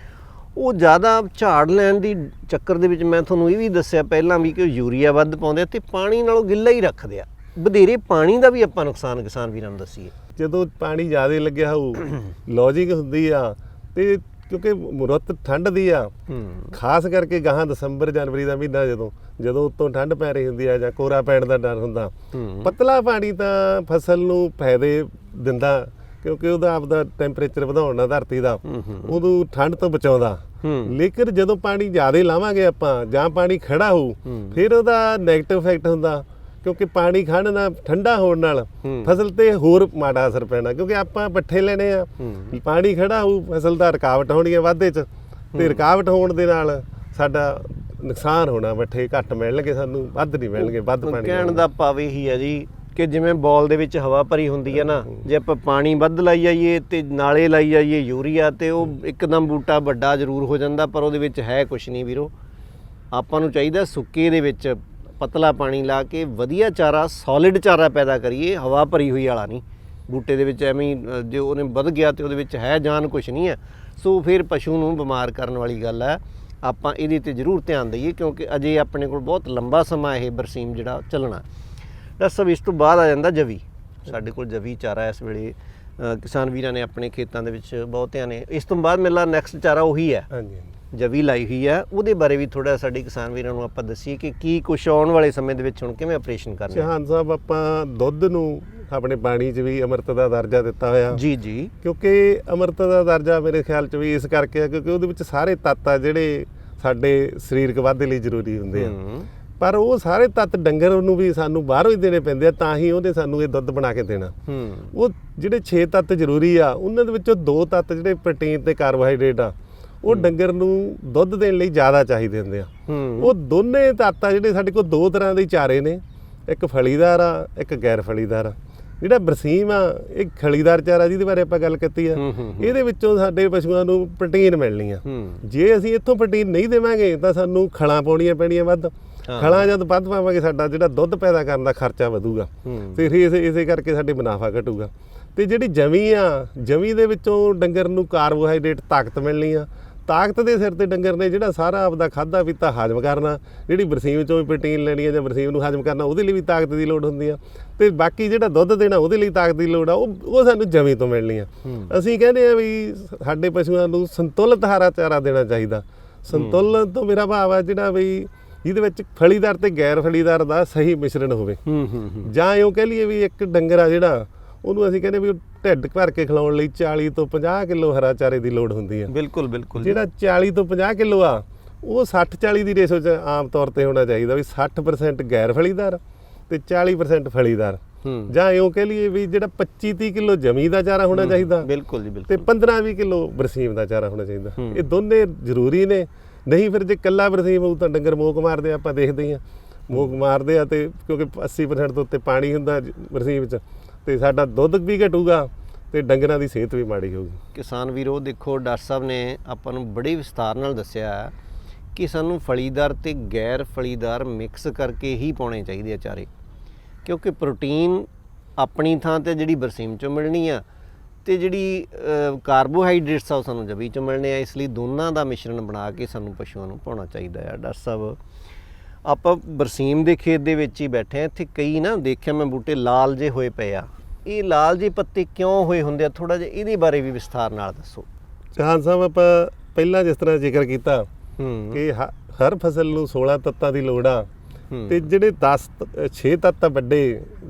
ਉਹ ਜ਼ਿਆਦਾ ਝਾੜ ਲੈਣ ਦੀ ਚੱਕਰ ਦੇ ਵਿੱਚ ਮੈਂ ਤੁਹਾਨੂੰ ਇਹ ਵੀ ਦੱਸਿਆ ਪਹਿਲਾਂ ਵੀ ਕਿ ਉਹ ਯੂਰੀਆ ਵੱਧ ਪਾਉਂਦੇ ਤੇ ਪਾਣੀ ਨਾਲੋਂ ਗਿੱਲਾ ਹੀ ਰੱਖਦੇ ਆ। ਵਧੇਰੇ ਪਾਣੀ ਦਾ ਵੀ ਆਪਾਂ ਨੁਕਸਾਨ ਕਿਸਾਨ ਵੀਰਾਂ ਨੂੰ ਦੱਸੀਏ। ਜਦੋਂ ਪਾਣੀ ਜ਼ਿਆਦਾ ਲੱਗਿਆ ਹੋਊ ਲੌਜਿਕ ਹੁੰਦੀ ਆ ਤੇ ਕਿਉਂਕਿ ਰੁੱਤ ਠੰਡ ਦੀ ਆ। ਖਾਸ ਕਰਕੇ ਗਾਹਾਂ ਦਸੰਬਰ ਜਨਵਰੀ ਦਾ ਮਹੀਨਾ ਜਦੋਂ ਜਦੋਂ ਉੱਤੋਂ ਠੰਡ ਪੈ ਰਹੀ ਹੁੰਦੀ ਆ ਜਾਂ ਕੋਰਾ ਪੈਣ ਦਾ ਡਰ ਹੁੰਦਾ। ਪਤਲਾ ਪਾਣੀ ਤਾਂ ਫਸਲ ਨੂੰ ਫਾਇਦੇ ਦਿੰਦਾ ਕਿਉਂਕਿ ਉਹਦਾ ਆਪਦਾ ਟੈਂਪਰੇਚਰ ਵਧਾਉਣ ਨਾਲ ਧਰਤੀ ਦਾ। ਉਹਨੂੰ ਠੰਡ ਤੋਂ ਬਚਾਉਂਦਾ। ਲੇਕਿਨ ਜਦੋਂ ਪਾਣੀ ਜ਼ਿਆਦਾ ਲਾਵਾਂਗੇ ਆਪਾਂ ਜਾਂ ਪਾਣੀ ਖੜਾ ਹੋਊ ਹੂੰ। ਫਿਰ ਉਹਦਾ 네ਗੇਟਿਵ ਇਫੈਕਟ ਹੁੰਦਾ। ਕਿਉਂਕਿ ਪਾਣੀ ਖੜਨ ਨਾਲ ਠੰਡਾ ਹੋਣ ਨਾਲ ਹੂੰ। ਫਸਲ ਤੇ ਹੋਰ ਮਾੜਾ ਅਸਰ ਪੈਣਾ ਕਿਉਂਕਿ ਆਪਾਂ ਪੱਠੇ ਲੈਣੇ ਆ ਹੂੰ। ਪਾਣੀ ਖੜਾ ਹੋਊ ਫਸਲ ਦਾ ਰੁਕਾਵਟ ਹੋਣੀ ਹੈ ਵਾਧੇ 'ਚ ਤੇ ਰੁਕਾਵਟ ਹੋਣ ਦੇ ਨਾਲ ਸਾਡਾ ਨੁਕਸਾਨ ਹੋਣਾ ਪੱਠੇ ਘੱਟ ਮਿਲਣਗੇ ਸਾਨੂੰ ਵੱਧ ਨਹੀਂ ਮਿਲਣਗੇ ਵੱਧ ਪਾਣੀ ਕਹਿਣ। ਦਾ ਭਾਵ ਇਹੀ ਹੈ ਜੀ ਕਿ ਜਿਵੇਂ ਬਾਲ ਦੇ ਵਿੱਚ ਹਵਾ ਭਰੀ ਹੁੰਦੀ ਹੈ ਨਾ ਜੇ ਆਪਾਂ ਪਾਣੀ ਵੱਧ ਲਾਈ ਜਾਈਏ ਤੇ ਨਾਲੇ ਲਾਈ ਜਾਈਏ ਯੂਰੀਆ ਤੇ ਉਹ ਇੱਕਦਮ ਬੂਟਾ ਵੱਡਾ ਜ਼ਰੂਰ ਹੋ ਜਾਂਦਾ ਪਰ ਉਹਦੇ ਵਿੱਚ ਹੈ ਕੁਝ ਨਹੀਂ ਵੀਰੋ ਆਪਾਂ ਨੂੰ ਚਾਹੀਦਾ ਸੁੱਕੇ ਦੇ ਵਿੱਚ ਪਤਲਾ ਪਾਣੀ ਲਾ ਕੇ ਵਧੀਆ ਚਾਰਾ ਸੋਲਿਡ ਚਾਰਾ ਪੈਦਾ ਕਰੀਏ ਹਵਾ ਭਰੀ ਹੋਈ ਵਾਲਾ ਨਹੀਂ। ਬੂਟੇ ਦੇ ਵਿੱਚ ਐਵੇਂ ਹੀ, ਜੇ ਉਹਨੇ ਵੱਧ ਗਿਆ ਤੇ ਉਹਦੇ ਵਿੱਚ ਹੈ ਜਾਨ ਕੁਝ ਨਹੀਂ ਹੈ। ਸੋ ਫਿਰ ਪਸ਼ੂ ਨੂੰ ਬਿਮਾਰ ਕਰਨ ਵਾਲੀ ਗੱਲ ਹੈ। ਆਪਾਂ ਇਹਦੇ ਤੇ ਜ਼ਰੂਰ ਧਿਆਨ ਦਈਏ ਕਿਉਂਕਿ ਅਜੇ ਆਪਣੇ ਕੋਲ ਬਹੁਤ ਲੰਬਾ ਸਮਾਂ ਇਹ ਬਰਸੀਮ ਜਿਹੜਾ ਚੱਲਣਾ। ਦੱਸ ਸਭ ਇਸ ਤੋਂ ਬਾਅਦ ਆ ਜਾਂਦਾ ਜਵੀ। ਸਾਡੇ ਕੋਲ ਜਵੀ ਚਾਰਾ ਇਸ ਵੇਲੇ ਕਿਸਾਨ ਵੀਰਾਂ ਨੇ ਆਪਣੇ ਖੇਤਾਂ ਦੇ ਵਿੱਚ ਬਹੁਤਿਆਂ ਨੇ। ਇਸ ਤੋਂ ਬਾਅਦ ਮੇਰਾ ਨੈਕਸਟ ਚਾਰਾ ਉਹੀ ਹੈ। ਹਾਂਜੀ ਹਾਂਜੀ। ਜਵੀ ਲਾਈ ਹੋਈ ਹੈ ਉਹਦੇ ਬਾਰੇ ਵੀ ਥੋੜਾ ਸਾਡੇ ਕਿਸਾਨ ਵੀਰਾਂ ਨੂੰ ਆਪਾਂ ਦੱਸੀਏ ਕਿ ਕੀ ਕੁਛ ਆਉਣ ਵਾਲੇ ਸਮੇਂ ਦੇ ਵਿੱਚ ਹੁਣ ਕਿਵੇਂ ਆਪਰੇਸ਼ਨ ਕਰਨਾ ਹੈ। ਚੌਹਾਨ ਸਾਹਿਬ ਆਪਾਂ ਦੁੱਧ ਨੂੰ ਆਪਣੇ ਪਾਣੀ 'ਚ ਵੀ ਅੰਮ੍ਰਿਤ ਦਾ ਦਰਜਾ ਦਿੱਤਾ ਹੋਇਆ। ਜੀ ਜੀ। ਕਿਉਂਕਿ ਅੰਮ੍ਰਿਤ ਦਾ ਦਰਜਾ ਮੇਰੇ ਖਿਆਲ 'ਚ ਵੀ ਇਸ ਕਰਕੇ ਆ ਕਿਉਂਕਿ ਉਹਦੇ ਵਿੱਚ ਸਾਰੇ ਤੱਤ ਆ ਜਿਹੜੇ ਸਾਡੇ ਸਰੀਰਕ ਵਾਧੇ ਲਈ ਜ਼ਰੂਰੀ ਹੁੰਦੇ ਆ। ਪਰ ਉਹ ਸਾਰੇ ਤੱਤ ਡੰਗਰ ਨੂੰ ਵੀ ਸਾਨੂੰ ਬਾਹਰੋਂ ਹੀ ਦੇਣੇ ਪੈਂਦੇ ਆ ਤਾਂ ਹੀ ਉਹਨੇ ਸਾਨੂੰ ਇਹ ਦੁੱਧ ਬਣਾ ਕੇ ਦੇਣਾ। ਉਹ ਜਿਹੜੇ 6 ਤੱਤ ਜ਼ਰੂਰੀ ਆ ਉਹਨਾਂ ਦੇ ਵਿੱਚੋਂ ਦੋ ਤੱਤ ਜਿਹੜੇ ਪ੍ਰੋਟੀਨ ਤੇ ਕਾਰਬੋਹਾਈਡਰੇਟ ਆ ਉਹ ਡੰਗਰ ਨੂੰ ਦੁੱਧ ਦੇਣ ਲਈ ਜ਼ਿਆਦਾ ਚਾਹੀਦੇ ਹੁੰਦੇ ਆ। ਉਹ ਦੋਨੇ ਤੱਤ ਆ ਜਿਹੜੇ ਸਾਡੇ ਕੋਲ ਦੋ ਤਰ੍ਹਾਂ ਦੇ ਚਾਰੇ ਨੇ। ਇੱਕ ਫਲੀਦਾਰ ਆ ਇੱਕ ਗੈਰ ਫਲੀਦਾਰ ਆ। ਜਿਹੜਾ ਬਰਸੀਮ ਆ ਇਹ ਖਲੀਦਾਰ ਚਾਰਾ ਜਿਹਦੇ ਬਾਰੇ ਆਪਾਂ ਗੱਲ ਕੀਤੀ ਆ। ਇਹਦੇ ਵਿੱਚੋਂ ਸਾਡੇ ਪਸ਼ੂਆਂ ਨੂੰ ਪ੍ਰੋਟੀਨ ਮਿਲਣੀ ਆ। ਜੇ ਅਸੀਂ ਇੱਥੋਂ ਪ੍ਰੋਟੀਨ ਨਹੀਂ ਦੇਵਾਂਗੇ ਤਾਂ ਸਾਨੂੰ ਖਲਾਂ ਪਾਉਣੀਆਂ ਪੈਣੀਆਂ ਵੱਧ। ਖਲਾਂ ਜਦ ਵੱਧ ਪਾਵਾਂਗੇ ਸਾਡਾ ਜਿਹੜਾ ਦੁੱਧ ਪੈਦਾ ਕਰਨ ਦਾ ਖਰਚਾ ਵਧੂਗਾ। ਤੇ ਫਿਰ ਇਸੇ ਇਸੇ ਕਰਕੇ ਸਾਡੇ ਮੁਨਾਫਾ ਘਟੂਗਾ। ਤੇ ਜਿਹੜੀ ਜਮੀ ਆ ਜਮੀ ਦੇ ਵਿੱਚੋਂ ਡੰਗਰ ਨੂੰ ਕਾਰਬੋਹਾਈਡਰੇਟ ਤਾਕਤ ਮਿਲਣੀ ਆ। ਤਾਕਤ ਦੇ ਸਿਰ ਤੇ ਡੰਗਰ ਨੇ ਜਿਹੜਾ ਸਾਰਾ ਆਪਦਾ ਖਾਦਾ ਪੀਤਾ ਹਜਮ ਕਰਨਾ ਜਿਹੜੀ ਬਰਸੀਮ ਚੋਂ ਵੀ ਪ੍ਰੋਟੀਨ ਲੈਣੀ ਆ ਜਾਂ ਬਰਸੀਮ ਨੂੰ ਹਜਮ ਕਰਨਾ ਉਹਦੇ ਲਈ ਵੀ ਤਾਕਤ ਦੀ ਲੋੜ ਹੁੰਦੀ ਆ। ਤੇ ਬਾਕੀ ਜਿਹੜਾ ਦੁੱਧ ਦੇਣਾ ਉਹਦੇ ਲਈ ਤਾਕਤ ਦੀ ਲੋੜ ਆ ਉਹ ਉਹ ਸਾਨੂੰ ਜਮੀ ਤੋਂ ਮਿਲਣੀ ਆ। ਹੂੰ। ਅਸੀਂ ਕਹਿੰਦੇ ਆ ਵੀ ਸਾਡੇ ਪਸ਼ੂਆਂ ਨੂੰ ਸੰਤੁਲਿਤ ਹਰਾ ਚਾਰਾ ਦੇਣਾ ਚਾਹੀਦਾ। ਸੰਤੁਲਨ ਤੋਂ ਮੇਰਾ ਭਾਵ ਆ ਜਿਹੜਾ ਵੀ ਜਿਹਦੇ ਵਿੱਚ ਫਲੀਦਾਰ ਤੇ ਗੈਰ ਫਲੀਦਾਰ ਦਾ ਸਹੀ ਮਿਸ਼ਰਣ ਹੋਵੇ। ਹੂੰ ਹੂੰ ਹੂੰ। ਜਾਂ ਇਉਂ ਕਹਿ ਲਈਏ ਵੀ ਇੱਕ ਡੰਗਰ ਆ ਜਿਹੜਾ ਉਹਨੂੰ ਅਸੀਂ ਕਹਿੰਦੇ ਵੀ ਢਿੱਡ ਭਰ ਕੇ ਖਿਲਾਉਣ ਲਈ 40 ਤੋਂ 50 ਕਿਲੋ ਹਰਾ ਚਾਰੇ ਦੀ ਲੋੜ ਹੁੰਦੀ ਆ। ਬਿਲਕੁਲ ਬਿਲਕੁਲ। ਜਿਹੜਾ 40 ਤੋਂ 50 ਕਿਲੋ ਆ ਉਹ 60 40 ਦੀ ਰੇਸ਼ੋ 'ਚ ਆਮ ਤੌਰ ਤੇ ਹੋਣਾ ਚਾਹੀਦਾ ਵੀ 60% ਗੈਰ ਫਲੀਦਾਰ ਤੇ 40% ਫਲੀਦਾਰ। ਹੂੰ। ਜਾਂ ਇਉਂ ਕਹਿ ਲਈਏ ਵੀ ਜਿਹੜਾ 25 30 ਕਿਲੋ ਜਮੀ ਦਾ ਚਾਰਾ ਹੋਣਾ ਚਾਹੀਦਾ ਬਿਲਕੁਲ ਜੀ ਤੇ ਬਿਲਕੁਲ। 15 20 ਕਿਲੋ ਬਰਸੀਮ ਦਾ ਚਾਰਾ ਹੋਣਾ ਚਾਹੀਦਾ। ਹੂੰ। ਇਹ ਦੋਨੇ ਜ਼ਰੂਰੀ ਨੇ। ਨਹੀਂ ਫਿਰ ਜੇ ਕੱਲਾ ਬਰਸੀਮ ਹੋਊ ਤਾਂ ਡੰਗਰ ਮੋਕ ਮਾਰਦੇ ਆਪਾਂ ਦੇਖਦੇ ਹੀ ਆ। ਮੋਕ ਮਾਰਦੇ ਆ ਤੇ ਕਿਉਂਕਿ 80% ਤੋਂ ਉੱਤੇ ਪਾਣੀ ਹੁੰਦਾ ਬਰਸੀਮ 'ਚ। ਤੇ ਸਾਡਾ ਦੁੱਧ ਵੀ ਘਟੂਗਾ ਤੇ ਡੰਗਰਾਂ ਦੀ ਸਿਹਤ ਵੀ ਮਾੜੀ ਹੋਊਗੀ। ਕਿਸਾਨ ਵੀਰੋ, ਦੇਖੋ, ਡਾਕਟਰ ਸਾਹਿਬ ਨੇ ਆਪਾਂ ਨੂੰ ਬੜੇ ਵਿਸਤਾਰ ਨਾਲ ਦੱਸਿਆ ਕਿ ਸਾਨੂੰ ਫਲੀਦਾਰ ਤੇ ਗੈਰ ਫਲੀਦਾਰ ਮਿਕਸ ਕਰਕੇ ਹੀ ਪਾਉਣੇ ਚਾਹੀਦੇ ਆ ਚਾਰੇ। ਕਿਉਂਕਿ ਪ੍ਰੋਟੀਨ ਆਪਣੀ ਥਾਂ ਤੇ ਜਿਹੜੀ ਬਰਸੀਮ ਚੋਂ ਮਿਲਣੀ ਆ ਤੇ ਜਿਹੜੀ ਕਾਰਬੋਹਾਈਡਰੇਟਸ ਆ ਉਹ ਸਾਨੂੰ ਜਵੀ ਚੋਂ ਮਿਲਣੇ ਆ, ਇਸ ਲਈ ਦੋਨਾਂ ਦਾ ਮਿਸ਼ਰਣ ਬਣਾ ਕੇ ਸਾਨੂੰ ਪਸ਼ੂਆਂ ਨੂੰ ਪਾਉਣਾ ਚਾਹੀਦਾ ਆ। ਡਾਕਟਰ ਸਾਹਿਬ ਆਪਾਂ ਬਰਸੀਮ ਦੇ ਖੇਤ ਦੇ ਵਿੱਚ ਹੀ ਬੈਠੇ ਆ ਇੱਥੇ ਕਈ ਨਾ ਦੇਖਿਆ ਮੈਂ ਬੂਟੇ ਲਾਲ ਜੇ ਹੋਏ ਪਏ ਆ। ਇਹ ਲਾਲ ਜੇ ਪੱਤੇ ਕਿਉਂ ਹੋਏ ਹੁੰਦੇ ਆ? ਥੋੜਾ ਜਿਹਾ ਇਹਦੇ ਬਾਰੇ ਵੀ ਵਿਸਥਾਰ ਨਾਲ ਦੱਸੋ। ਚਾਹਨ ਸਾਹਿਬ ਆਪਾਂ ਪਹਿਲਾਂ ਜਿਸ ਤਰ੍ਹਾਂ ਜ਼ਿਕਰ ਕੀਤਾ ਹੂੰ। ਕਿ ਹਰ ਫਸਲ ਨੂੰ 16 ਤੱਤਾਂ ਦੀ ਲੋੜ ਆ। ਤੇ ਜਿਹੜੇ 10 6 ਤੱਤ ਵੱਡੇ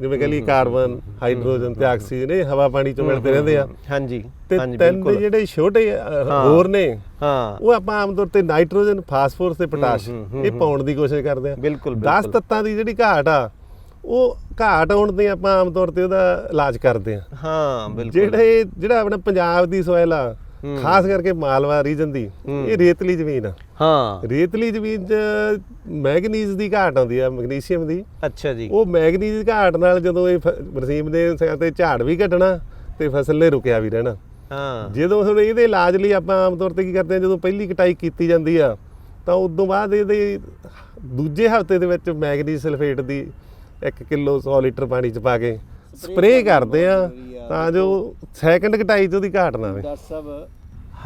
ਜਿਵੇਂ ਕਹ ਲਈ ਕਾਰਬਨ ਹਾਈਡਰੋਜਨ ਤੇ ਆਕਸੀਜਨ ਇਹ ਹਵਾ ਪਾਣੀ ਚੋਂ ਮਿਲਦੇ ਰਹਿੰਦੇ ਆ। ਹਾਂਜੀ ਤੇ ਹਾਂਜੀ ਤਿੰਨ ਜਿਹੜੇ ਛੋਟੇ। ਹੋਰ ਨੇ ਹਾਂ। ਉਹ ਆਪਾਂ ਆਮ ਤੌਰ ਤੇ ਨਾਈਟ੍ਰੋਜਨ ਫਾਸਫੋਰਸ ਤੇ ਪੋਟਾਸ਼ ਇਹ ਪਾਉਣ ਦੀ ਕੋਸ਼ਿਸ਼ ਕਰਦੇ ਆ। ਬਿਲਕੁਲ 10 ਬਿਲਕੁਲ। ਤੱਤਾਂ ਦੀ ਜਿਹੜੀ ਘਾਟ ਆ ਉਹ ਘਾਟ ਹੋਣ ਤੇ ਆਪਾਂ ਆਮ ਤੌਰ ਤੇ ਉਹਦਾ ਇਲਾਜ ਕਰਦੇ ਆ। ਹਾਂ ਬਿਲਕੁਲ। ਜਿਹੜੇ ਜਿਹੜਾ ਆਪਣਾ ਪੰਜਾਬ ਦੀ ਸੋਇਲ ਆ। ਖਾਸ ਕਰਕੇ ਮਾਲਵਾ ਰੀਜਨ ਦੀ। ਇਹ ਰੇਤਲੀ ਜ਼ਮੀਨ ਆ। ਹਾਂ। ਰੇਤਲੀ ਜ਼ਮੀਨ 'ਚ ਮੈਗਨੀਜ਼ ਦੀ ਘਾਟ ਆਉਂਦੀ ਆ ਮੈਗਨੀਸ਼ੀਅਮ ਦੀ। ਅੱਛਾ ਜੀ। ਉਹ ਮੈਗਨੀਜ਼ ਦੀ ਘਾਟ ਨਾਲ ਜਦੋਂ ਇਹ ਬਰਸੀਮ ਦੇ ਤੇ ਝਾੜ ਵੀ ਘਟਣਾ ਤੇ ਫਸਲ ਨੇ ਰੁਕਿਆ ਵੀ ਰਹਿਣਾ। ਹਾਂ। ਜਦੋਂ ਹੁਣ ਇਹਦੇ ਇਲਾਜ ਲਈ ਆਪਾਂ ਆਮ ਤੌਰ ਤੇ ਕੀ ਕਰਦੇ ਹਾਂ ਜਦੋਂ ਪਹਿਲੀ ਕਟਾਈ ਕੀਤੀ ਜਾਂਦੀ ਆ ਤਾਂ ਉਸ ਤੋਂ ਬਾਅਦ ਇਹਦੇ ਦੂਜੇ ਹਫ਼ਤੇ ਦੇ ਵਿੱਚ ਮੈਗਨੀਜ਼ ਸਲਫੇਟ ਦੀ 1 ਕਿਲੋ 100 ਲੀਟਰ ਪਾਣੀ ਚ ਪਾ ਕੇ ਸਪਰੇਅ ਕਰਦੇ ਆ ਤਾਂ ਜੋ ਸੈਕੰਡ ਕਟਾਈ ਚ ਉਹਦੀ ਘਾਟ ਨਾ ਆਵੇ। ਡਾਕਟਰ ਸਾਹਿਬ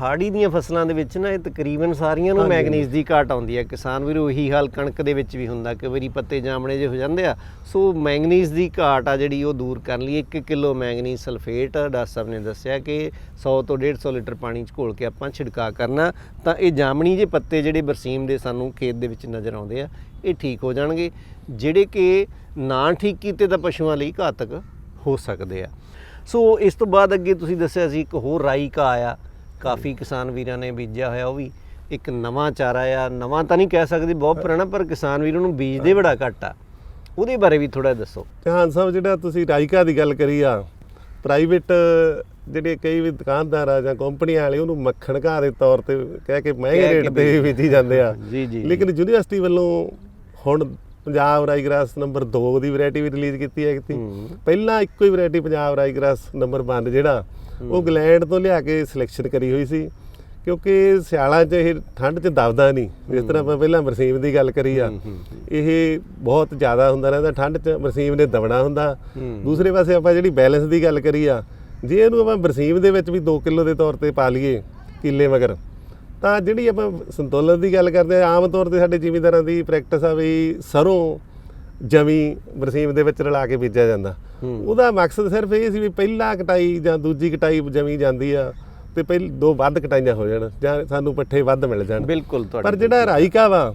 ਹਾੜੀ ਦੀਆਂ ਫਸਲਾਂ ਦੇ ਵਿੱਚ ਨਾ ਇਹ ਤਕਰੀਬਨ ਸਾਰੀਆਂ ਨੂੰ। ਮੈਗਨੀਜ਼ ਦੀ ਘਾਟ ਆਉਂਦੀ ਹੈ ਕਿਸਾਨ ਵੀਰੋ ਉਹੀ ਹਾਲ ਕਣਕ ਦੇ ਵਿੱਚ ਵੀ ਹੁੰਦਾ। ਕਿ ਵਾਰੀ ਪੱਤੇ ਜਾਮਣੇ ਜੇ ਹੋ ਜਾਂਦੇ ਆ। ਸੋ ਮੈਗਨੀਜ਼ ਦੀ ਘਾਟ ਆ ਜਿਹੜੀ ਉਹ ਦੂਰ ਕਰਨ ਲਈ 1 kilo manganese sulphate doctor Sahib ਨੇ ਦੱਸਿਆ ਕਿ 100 ਤੋਂ 150 ਲੀਟਰ ਪਾਣੀ ਚ ਘੋਲ ਕੇ ਆਪਾਂ ਛਿੜਕਾ ਕਰਨਾ। ਤਾਂ ਇਹ ਜਾਮਣੀ ਜੇ ਪੱਤੇ ਜਿਹੜੇ ਬਰਸੀਮ ਦੇ ਸਾਨੂੰ ਖੇਤ ਦੇ ਵਿੱਚ ਨਜ਼ਰ ਆਉਂਦੇ ਆ ਇਹ ਠੀਕ ਹੋ ਜਾਣਗੇ। ਜਿਹੜੇ ਕਿ ਨਾ ਠੀਕ ਕੀਤੇ ਤਾਂ ਪਸ਼ੂਆਂ ਲਈ ਘਾਤਕ ਹੋ ਸਕਦੇ ਆ। ਸੋ ਇਸ ਤੋਂ ਬਾਅਦ ਅੱਗੇ ਤੁਸੀਂ ਦੱਸਿਆ ਸੀ ਇੱਕ ਹੋਰ ਰਾਈ ਕਾ ਆਇਆ। ਕਾਫੀ ਕਿਸਾਨ ਵੀਰਾਂ ਨੇ ਬੀਜਿਆ ਹੋਇਆ ਉਹ ਵੀ ਇੱਕ ਨਵਾਂ ਚਾਰਾ ਆ। ਨਵਾਂ ਤਾਂ ਨਹੀਂ ਕਹਿ ਸਕਦੇ ਬਹੁਤ ਪੁਰਾਣਾ ਪਰ ਕਿਸਾਨ ਵੀਰਾਂ ਨੂੰ ਬੀਜਦੇ ਬੜਾ ਘੱਟ ਆ। ਉਹਦੇ ਬਾਰੇ ਵੀ ਥੋੜਾ ਦੱਸੋ। ਚਾਹਨ ਸਾਹਿਬ ਜਿਹੜਾ ਤੁਸੀਂ ਰਾਈਕਾ ਦੀ ਗੱਲ ਕਰੀ ਆ ਪ੍ਰਾਈਵੇਟ ਜਿਹੜੇ ਕਈ ਵੀ ਦੁਕਾਨਦਾਰ ਆ ਜਾਂ ਕੰਪਨੀਆਂ ਵਾਲੇ ਉਹਨੂੰ ਮੱਖਣ ਘਾਹ ਦੇ ਤੌਰ ਤੇ ਕਹਿ ਕੇ ਮਹਿੰਗੇ ਰੇਟ ਤੇ ਵੇਚੀ ਜਾਂਦੇ ਆ। ਜੀ ਜੀ। ਲੇਕਿਨ ਯੂਨੀਵਰਸਿਟੀ ਵੱਲੋਂ ਹੁਣ ਪੰਜਾਬ ਰਾਈਗ੍ਰਾਸ ਨੰਬਰ 2 ਦੀ ਵੈਰਾਈਟੀ ਵੀ ਰਿਲੀਜ਼ ਕੀਤੀ ਹੈ ਕਿਤੇ ਪਹਿਲਾਂ ਇੱਕੋ ਹੀ ਵੈਰਾਈਟੀ ਪੰਜਾਬ ਰਾਈਗ੍ਰਾਸ ਨੰਬਰ 1 ਜਿਹੜਾ, ਉਹ ਇੰਗਲੈਂਡ ਤੋਂ ਲਿਆ ਕੇ ਸਿਲੈਕਸ਼ਨ ਕਰੀ ਹੋਈ ਸੀ। ਕਿਉਂਕਿ ਸਿਆਲਾਂ 'ਚ ਇਹ ਠੰਡ 'ਚ ਦਬਦਾ ਨਹੀਂ ਜਿਸ ਤਰ੍ਹਾਂ ਆਪਾਂ ਪਹਿਲਾਂ ਬਰਸੀਮ ਦੀ ਗੱਲ ਕਰੀ ਆ, ਇਹ ਬਹੁਤ ਜ਼ਿਆਦਾ ਹੁੰਦਾ ਰਹਿੰਦਾ ਠੰਡ 'ਚ ਬਰਸੀਮ ਨੇ ਦਬਣਾ ਹੁੰਦਾ। ਦੂਸਰੇ ਪਾਸੇ ਆਪਾਂ ਜਿਹੜੀ ਬੈਲੈਂਸ ਦੀ ਗੱਲ ਕਰੀ ਆ, ਜੇ ਇਹਨੂੰ ਆਪਾਂ ਬਰਸੀਮ ਦੇ ਵਿੱਚ ਵੀ 2 ਕਿਲੋ ਦੇ ਤੌਰ ਤੇ ਪਾ ਲਈਏ ਕਿੱਲੇ ਮਗਰ ਤਾਂ ਜਿਹੜੀ ਆਪਾਂ ਸੰਤੁਲਨ ਦੀ ਗੱਲ ਕਰਦੇ ਆ ਆਮ ਤੌਰ ਤੇ ਸਾਡੇ ਜ਼ਿਮੀਂਦਾਰਾਂ ਦੀ ਪ੍ਰੈਕਟਿਸ ਆ ਵੀ ਸਰੋਂ ਜਮੀ ਬਰਸੀਮ ਦੇ ਵਿੱਚ ਰਲਾ ਕੇ ਬੀਜਿਆ ਜਾਂਦਾ। ਉਹਦਾ ਮਕਸਦ ਸਿਰਫ ਇਹ ਸੀ ਵੀ ਪਹਿਲਾ ਕਟਾਈ ਜਾਂ ਦੂਜੀ ਕਟਾਈ ਜਮੀ ਜਾਂਦੀ ਆ ਤੇ ਪਹਿਲ ਦੋ ਵੱਧ ਕਟਾਈਆਂ ਹੋ ਜਾਣ ਜਾਂ ਸਾਨੂੰ ਪੱਠੇ ਵੱਧ ਮਿਲ ਜਾਣ। ਬਿਲਕੁਲ ਪਰ ਜਿਹੜਾ ਰਾਈਕਾ ਵਾ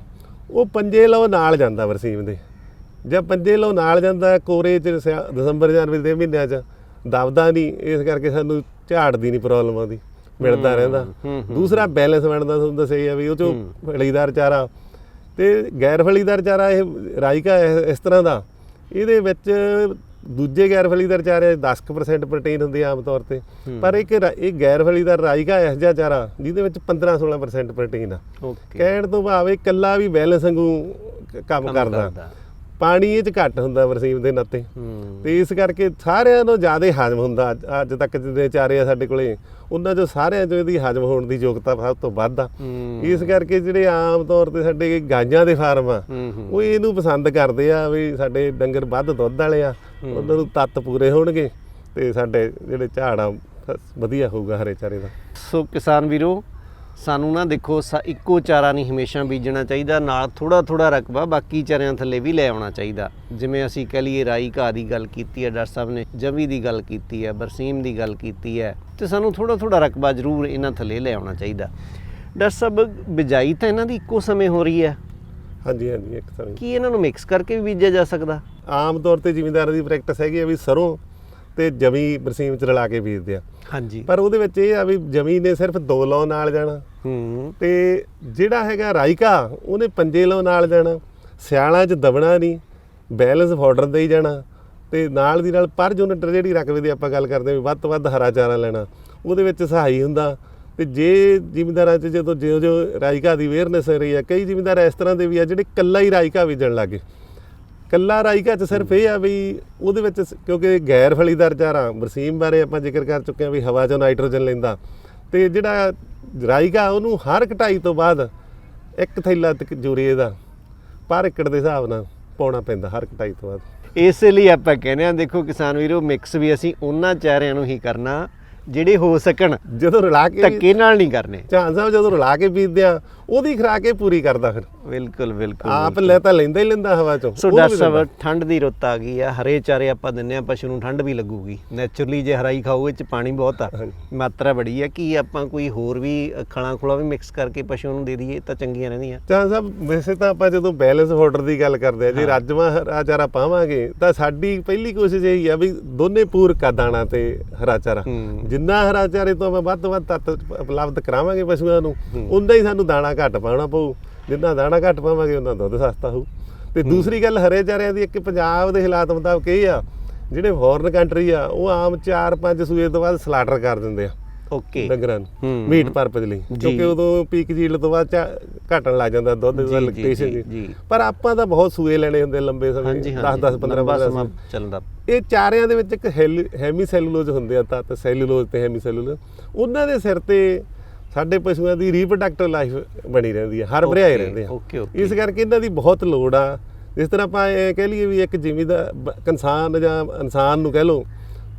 ਉਹ ਪੰਜੇ ਲਓ ਨਾਲ ਜਾਂਦਾ ਵਰਸੀਮ ਦੇ। ਜਦ ਪੰਜੇ ਲਓ ਨਾਲ ਜਾਂਦਾ ਕੋਰੇ ਚ ਦਸੰਬਰ ਜਨਵਰੀ ਦੇ ਮਹੀਨਿਆਂ ਚ ਦਬਦਾ ਨਹੀਂ ਇਸ ਕਰਕੇ ਸਾਨੂੰ ਝਾੜ ਦੀ ਨਹੀਂ ਪ੍ਰੋਬਲਮ ਆਉਂਦੀ ਮਿਲਦਾ ਰਹਿੰਦਾ। ਦੂਸਰਾ ਬੈਲੈਂਸ ਬਣਦਾ ਤੁਹਾਨੂੰ ਦੱਸਿਆ ਹੀ ਆ ਵੀ ਉਹ ਚੋਂ ਫਲੀਦਾਰ ਚਾਰਾ। ਤੇ ਗੈਰ ਫਲੀਦਾਰ ਚਾਰਾ ਇਹ ਰਾਈਕਾ ਇਸ ਤਰ੍ਹਾਂ ਦਾ। ਇਹਦੇ ਵਿੱਚ ਦੂਜੇ ਗੈਰ ਫਲੀਦਾਰ ਚਾਰੇ 10% ਪ੍ਰੋਟੀਨ ਹੁੰਦੀ ਆਮ ਤੌਰ ਤੇ। ਪਰ ਇੱਕ ਇਹ ਗੈਰ ਫਲੀਦਾਰ ਰਾਈਕਾ ਇਸ ਜਿਹਾ ਚਾਰਾ ਜਿਹਦੇ ਵਿੱਚ 15-16% ਪ੍ਰੋਟੀਨ ਆ। ਕਹਿਣ ਤੋਂ ਭਾਵ ਇਹ ਕੱਲਾ ਵੀ ਬੈਲੈਂਸ ਵਾਂਗੂ ਕੰਮ ਕਰਦਾ। ਪਾਣੀ ਇਹ ਚ ਘੱਟ ਹੁੰਦਾ ਵਰਸੀਮ ਦੇ ਨਾਤੇ। ਤੇ ਇਸ ਕਰਕੇ ਸਾਰਿਆਂ ਨੂੰ ਜ਼ਿਆਦਾ ਹਜਮ ਹੁੰਦਾ ਅੱਜ- ਅੱਜ ਤੱਕ ਜਿੰਨੇ ਚਾਰੇ ਆ ਸਾਡੇ ਕੋਲੇ ਉਹਨਾਂ ਚੋਂ ਸਾਰਿਆਂ ਚੋਂ ਇਹਦੀ ਹਜਮ ਹੋਣ ਦੀ ਯੋਗਤਾ ਸਭ ਤੋਂ ਵੱਧ ਆ। ਇਸ ਕਰਕੇ ਜਿਹੜੇ ਆਮ ਤੌਰ ਤੇ ਸਾਡੇ ਗਾਈਆਂ ਦੇ ਫਾਰਮ ਆ ਉਹ ਇਹਨੂੰ ਪਸੰਦ ਕਰਦੇ ਆ ਵੀ ਸਾਡੇ ਡੰਗਰ ਵੱਧ ਦੁੱਧ ਵਾਲੇ ਆ ਉਹਨਾਂ ਨੂੰ ਤੱਤ ਪੂਰੇ ਹੋਣਗੇ ਤੇ ਸਾਡੇ ਜਿਹੜੇ ਝਾੜ ਆ ਵਧੀਆ ਹੋਊਗਾ ਹਰੇ ਚਾਰੇ ਦਾ। ਸੋ ਕਿਸਾਨ ਵੀਰੋ ਸਾਨੂੰ ਨਾ ਦੇਖੋ ਇੱਕੋ ਚਾਰਾ ਨਹੀਂ ਹਮੇਸ਼ਾ ਬੀਜਣਾ ਚਾਹੀਦਾ ਨਾਲ ਥੋੜਾ ਥੋੜਾ ਰਕਬਾ ਬਾਕੀ ਚਾਰਿਆਂ ਥੱਲੇ ਵੀ ਲੈ ਆਉਣਾ ਚਾਹੀਦਾ। ਜਿਵੇਂ ਅਸੀਂ ਕਹ ਲਈਏ ਰਾਈ ਘਾਹ ਦੀ ਗੱਲ ਕੀਤੀ ਹੈ ਡਾਕਟਰ ਸਾਹਿਬ ਨੇ ਜਵੀ ਦੀ ਗੱਲ ਕੀਤੀ ਹੈ ਬਰਸੀਮ ਦੀ ਗੱਲ ਕੀਤੀ ਹੈ ਤੇ ਸਾਨੂੰ ਥੋੜਾ ਥੋੜਾ ਰਕਬਾ ਜ਼ਰੂਰ ਇਹਨਾਂ ਥੱਲੇ ਲੈ ਆਉਣਾ ਚਾਹੀਦਾ। ਡਾਕਟਰ ਸਾਹਿਬ ਬਿਜਾਈ ਤਾਂ ਇਹਨਾਂ ਦੀ ਇੱਕੋ ਸਮੇਂ ਹੋ ਰਹੀ ਹੈ? ਹਾਂਜੀ ਹਾਂਜੀ ਇੱਕ ਤਰ੍ਹਾਂ ਕੀ ਇਹਨਾਂ ਨੂੰ ਮਿਕਸ ਕਰਕੇ ਵੀ ਬੀਜਿਆ ਜਾ ਸਕਦਾ? ਆਮ ਤੌਰ ਤੇ ਜ਼ਿਮੀਂਦਾਰਾਂ ਦੀ ਪ੍ਰੈਕਟਿਸ ਹੈਗੀ ਆ ਵੀ ਸਰੋਂ ਤੇ ਜਮੀ ਬਰਸੀਮ ਚ ਰਲਾ ਕੇ ਬੀਜਦੇ ਆ। ਹਾਂਜੀ। ਪਰ ਉਹਦੇ ਵਿੱਚ ਇਹ ਆ ਵੀ ਜਮੀ ਨੇ ਸਿਰਫ ਦੋ ਲੌ ਨਾਲ ਜਾਣਾ। ਹੂੰ। ਤੇ ਜਿਹੜਾ ਹੈਗਾ ਰਾਈਕਾ ਉਹਨੇ ਪੰਜੇ ਲੌ ਨਾਲ ਜਾਣਾ। ਸਿਆਲਾਂ 'ਚ ਦਬਣਾ ਨਹੀਂ ਬੈਲੈਂਸ ਫਾਰਡਰ ਦੇ ਹੀ ਜਾਣਾ। ਤੇ ਨਾਲ ਦੀ ਨਾਲ ਪਰ ਯੂਨਿਟ ਜਿਹੜੀ ਰਕਬੇ ਦੀ ਆਪਾਂ ਗੱਲ ਕਰਦੇ ਹਾਂ ਵੀ ਵੱਧ ਤੋਂ ਵੱਧ ਹਰਾ ਚਾਰਾ ਲੈਣਾ ਉਹਦੇ ਵਿੱਚ ਸਹਾਈ ਹੁੰਦਾ। ਤੇ ਜੇ ਜ਼ਿਮੀਂਦਾਰਾਂ 'ਚ ਜਦੋਂ ਜਿਉਂ ਜਿਉਂ ਰਾਈਕਾ ਦੀ ਅਵੇਅਰਨੈਸ ਰਹੀ ਹੈ ਕਈ ਜ਼ਿਮੀਂਦਾਰ ਇਸ ਤਰ੍ਹਾਂ ਦੇ ਵੀ ਆ ਜਿਹੜੇ ਕੱਲਾ ਹੀ ਰਾਈਕਾ ਬੀਜਣ ਲੱਗੇ ਕੱਲਾ ਰਾਈਕਾ 'ਚ ਸਿਰਫ ਇਹ ਆ ਵੀ ਉਹਦੇ ਵਿੱਚ ਸ- ਕਿਉਂਕਿ ਗੈਰ ਫਲੀਦਾਰ ਚਾਰਾ ਬਰਸੀਮ ਬਾਰੇ ਆਪਾਂ ਜ਼ਿਕਰ ਕਰ ਚੁੱਕੇ ਆ ਵੀ ਹਵਾ 'ਚੋਂ ਨਾਈਟ੍ਰੋਜਨ ਲੈਂਦਾ। ਤੇ ਜਿਹੜਾ ਰਾਈਕਾ ਉਹਨੂੰ ਹਰ ਕਟਾਈ ਤੋਂ ਬਾਅਦ ਇੱਕ ਥੈਲਾ ਤੱਕ ਯੂਰੀਏ ਦਾ ਪਰ ਏਕੜ ਦੇ ਹਿਸਾਬ ਨਾਲ ਪਾਉਣਾ ਪੈਂਦਾ ਹਰ ਕਟਾਈ ਤੋਂ ਬਾਅਦ। ਇਸੇ ਲਈ ਆਪਾਂ ਕਹਿੰਦੇ ਆ ਦੇਖੋ ਕਿਸਾਨ ਵੀਰੋ ਮਿਕਸ ਵੀ ਅਸੀਂ ਉਹਨਾਂ ਚਾਰਿਆਂ ਨੂੰ ਹੀ ਕਰਨਾ ਜਿਹੜੇ ਹੋ ਸਕਣ। ਜਦੋਂ ਰਲਾ ਕੇ ਧੱਕੇ ਨਾਲ ਨਹੀਂ ਕਰਨੇ। ਸਾਹਿਬ ਜਦੋਂ ਰਲਾ ਕੇ ਬੀਜਦੇ ਆ ਉਹਦੀ ਖਰਾਕ ਇਹ ਪੂਰੀ ਕਰਦਾ ਫਿਰ। ਬਿਲਕੁਲ ਬਿਲਕੁਲ ਆਪ ਲੈ ਤਾਂ ਲੈਂਦਾ ਹੀ ਲੈਂਦਾ ਹਵਾ ਚੋਂ ਸੋ ਡਾਕਟਰ ਸਾਹਿਬ। ਠੰਡ ਦੀ ਰੁੱਤ ਆ ਗਈ ਆ ਹਰੇ ਚਾਰੇ ਆਪਾਂ ਦਿੰਨੇ ਆ ਪਸ਼ੂ ਨੂੰ ਠੰਡ ਵੀ ਲੱਗੂਗੀ। ਨੇਚਰਲੀ ਜੇ ਹਰਾਈ ਖਾਓ ਇਹ ਚ ਪਾਣੀ ਬਹੁਤ ਆ। ਮਾਤਰਾ ਬੜੀ ਆ ਕੀ ਆਪਾਂ ਕੋਈ ਹੋਰ ਵੀ ਖਲਾਂ ਖੁਲਾ ਵੀ ਮਿਕਸ ਕਰਕੇ ਪਸ਼ੂ ਨੂੰ ਦੇ ਦਈਏ ਤਾਂ ਚੰਗੀਆਂ ਰਹਿੰਦੀਆਂ। ਚਾਹਾਂ ਸਾਹਿਬ ਵੈਸੇ ਤਾਂ ਆਪਾਂ ਜਦੋਂ ਬੈਲੈਂਸ ਫੋਡਰ ਦੀ ਗੱਲ ਕਰਦੇ ਆ ਜੇ ਰਾਜਮਾ ਹਰਾ ਚਾਰਾ ਪਾਵਾਂਗੇ ਤਾਂ ਸਾਡੀ ਪਹਿਲੀ ਕੋਸ਼ਿਸ਼ ਇਹੀ ਆ ਵੀ ਦੋਨੇ ਪੂਰਕ ਦਾਣਾ ਤੇ ਹਰਾ ਚਾਰਾ। ਜਿੰਨਾ ਹਰਾ ਚਾਰੇ ਤੋਂ ਆਪਾਂ ਵੱਧ ਤੋਂ ਵੱਧ ਤੱਤ ਉਪਲਬਧ ਕਰਾਵਾਂਗੇ ਪਸ਼ੂਆਂ ਨੂੰ ਉਨਾ ਹੀ ਸਾਨੂੰ ਦਾਣਾ ਘੱਟ ਪਾਉਣਾ ਪਊ। ਜਿੰਨਾ ਦਾਣਾ ਘੱਟ ਪਾਵਾਂਗੇ ਉਹਨਾਂ ਦੁੱਧ ਸਸਤਾ ਹੋਊ। ਤੇ ਦੂਸਰੀ ਗੱਲ ਹਰੇ ਚਾਰਿਆਂ ਦੀ ਇੱਕ ਪੰਜਾਬ ਦੇ ਹਾਲਾਤ ਮੁਤਾਬਕ ਇਹ ਆ ਜਿਹੜੇ ਫੋਰਨ ਕੰਟਰੀ ਆ ਉਹ ਆਮ 4-5 ਸੂਏ ਤੋਂ ਬਾਅਦ ਸਲਾਟਰ ਕਰ ਦਿੰਦੇ ਆ। ਓਕੇ। ਡੰਗਰਾਂ ਨੂੰ। ਮੀਟ ਪਰਪਸ ਲਈ। ਕਿਉਂਕਿ ਉਦੋਂ ਪੀਕ ਜੀਲ ਤੋਂ ਬਾਅਦ ਘਟਣ ਲੱਗ ਜਾਂਦਾ ਦੁੱਧ ਦਾ ਲੈਕਟੇਸ਼ਨ ਜੀ। ਪਰ ਆਪਾਂ ਤਾਂ ਬਹੁਤ ਸੂਏ ਲੈਣੇ ਹੁੰਦੇ ਲੰਬੇ ਸਮੇਂ ਹਾਂਜੀ 10 ਹਾਂਜੀ 10 15 ਲੰਬਾ 15 ਸਮਾਂ ਚੱਲਦਾ। ਇਹ ਚਾਰਿਆਂ ਦੇ ਵਿੱਚ ਇੱਕ ਹੈਮੀ ਸੈਲੂਲੋਜ਼ ਹੁੰਦੇ ਆ ਤਾਂ ਸੈਲੂਲੋਜ਼ ਤੇ ਹੈਮੀ ਸੈਲੂਲੋਜ਼ ਉਹਨਾਂ ਦੇ ਸਿਰ ਤੇ ਸਾਡੇ ਪਸ਼ੂਆਂ ਦੀ ਰੀਪਰੋਡਕਟਿਵ ਲਾਈਫ ਬਣੀ ਰਹਿੰਦੀ ਹੈ ਹਰ ਭਰਿਆਏ ਰਹਿੰਦੇ ਆ। okay, okay. ਇਸ ਕਰਕੇ ਇਹਨਾਂ ਦੀ ਬਹੁਤ ਲੋੜ ਆ। ਜਿਸ ਤਰ੍ਹਾਂ ਆਪਾਂ ਇਹ ਕਹਿ ਲਈਏ ਵੀ ਇੱਕ ਜ਼ਿਮੀਂਦਾਰ ਕਿਸਾਨ ਜਾਂ ਇਨਸਾਨ ਨੂੰ ਕਹਿ ਲਓ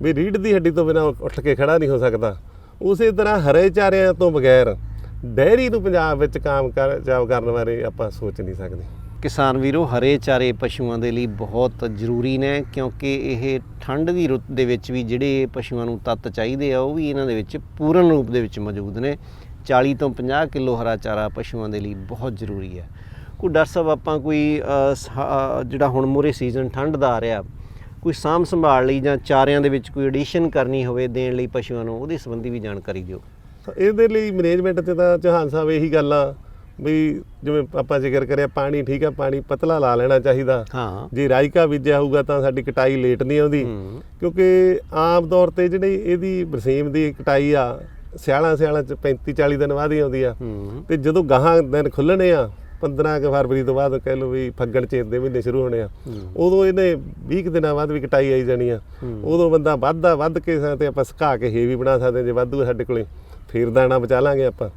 ਵੀ ਰੀੜ ਦੀ ਹੱਡੀ ਤੋਂ ਬਿਨਾ ਉੱਠ ਕੇ ਖੜਾ ਨਹੀਂ ਹੋ ਸਕਦਾ। ਉਸੇ ਤਰ੍ਹਾਂ ਹਰੇ ਚਾਰਿਆਂ ਤੋਂ ਬਗੈਰ ਡੈਰੀ ਨੂੰ ਪੰਜਾਬ ਵਿੱਚ ਕਾਮ ਕਰ ਜਾਬ ਕਰਨ ਬਾਰੇ ਆਪਾਂ ਸੋਚ ਨਹੀਂ ਸਕਦੇ। ਕਿਸਾਨ ਵੀਰੋ ਹਰੇ ਚਾਰੇ ਪਸ਼ੂਆਂ ਦੇ ਲਈ ਬਹੁਤ ਜ਼ਰੂਰੀ ਨੇ ਕਿਉਂਕਿ ਇਹ ਠੰਡ ਦੀ ਰੁੱਤ ਦੇ ਵਿੱਚ ਵੀ ਜਿਹੜੇ ਪਸ਼ੂਆਂ ਨੂੰ ਤੱਤ ਚਾਹੀਦੇ ਆ ਉਹ ਵੀ ਇਹਨਾਂ ਦੇ ਵਿੱਚ ਪੂਰਨ ਰੂਪ ਦੇ ਵਿੱਚ ਮੌਜੂਦ ਨੇ। 40 ਤੋਂ 50 ਕਿਲੋ ਹਰਾ ਚਾਰਾ ਪਸ਼ੂਆਂ ਦੇ ਲਈ ਬਹੁਤ ਜ਼ਰੂਰੀ ਹੈ। ਕੋਈ ਡਾਕਟਰ ਸਾਹਿਬ ਆਪਾਂ ਕੋਈ ਜਿਹੜਾ ਹੁਣ ਮੂਰੇ ਸੀਜ਼ਨ ਠੰਡ ਦਾ ਆ ਰਿਹਾ ਕੋਈ ਸਾਂਭ ਸੰਭਾਲ ਲਈ ਜਾਂ ਚਾਰਿਆਂ ਦੇ ਵਿੱਚ ਕੋਈ ਐਡੀਸ਼ਨ ਕਰਨੀ ਹੋਵੇ ਦੇਣ ਲਈ ਪਸ਼ੂਆਂ ਨੂੰ ਉਹਦੇ ਸੰਬੰਧੀ ਵੀ ਜਾਣਕਾਰੀ ਦਿਓ। ਇਹਦੇ ਲਈ ਮੈਨੇਜਮੈਂਟ ਤੇ ਤਾਂ ਚੌਹਾਨ ਸਾਹਿਬ ਇਹੀ ਗੱਲ ਆ ਵੀ ਜਿਵੇਂ ਆਪਾਂ ਜ਼ਿਕਰ ਕਰਿਆ ਪਾਣੀ ਠੀਕ ਆ ਪਾਣੀ ਪਤਲਾ ਲਾ ਲੈਣਾ ਚਾਹੀਦਾ। ਹਾਂ। ਜੇ ਰਾਈਕਾ ਬੀਜਿਆ ਹੋਊਗਾ ਤਾਂ ਸਾਡੀ ਕਟਾਈ ਲੇਟ ਨਹੀਂ ਆਉਂਦੀ। ਕਿਉਂਕਿ ਆਮ ਤੌਰ ਤੇ ਜਿਹੜੀ ਇਹਦੀ ਬਰਸੀਮ ਦੀ ਕਟਾਈ ਆ ਸਿਆਲਾਂ ਸਿਆਲਾਂ ਚ 35 40 ਦਿਨ ਬਾਅਦ ਹੀ ਆਉਂਦੀ ਆ। ਤੇ ਜਦੋਂ ਗਾਹਾਂ ਦਿਨ ਖੁੱਲਣੇ ਆ 15 ਕੁ ਫਰਵਰੀ ਤੋਂ ਬਾਅਦ ਕਹਿ ਲਓ ਵੀ ਫੱਗਣ ਚੇਤ ਦੇ ਮਹੀਨੇ ਸ਼ੁਰੂ ਹੋਣੇ ਆ। ਉਦੋਂ ਇਹਨੇ 20 ਕੁ ਦਿਨਾਂ ਬਾਅਦ ਵੀ ਕਟਾਈ ਆਈ ਜਾਣੀ ਆ। ਉਦੋਂ ਬੰਦਾ ਵੱਧਦਾ ਵੱਧ ਕੇ ਸਾ ਤੇ ਆਪਾਂ ਸੁਕਾ ਕੇ ਹੇ ਵੀ ਬਣਾ ਸਕਦੇ ਜੇ ਵਾਧੂ ਸਾਡੇ ਕੋਲੇ। ਫੇਰ ਦਾਣਾ ਬਚਾ ਲਾਂਗੇ ਆਪਾਂ।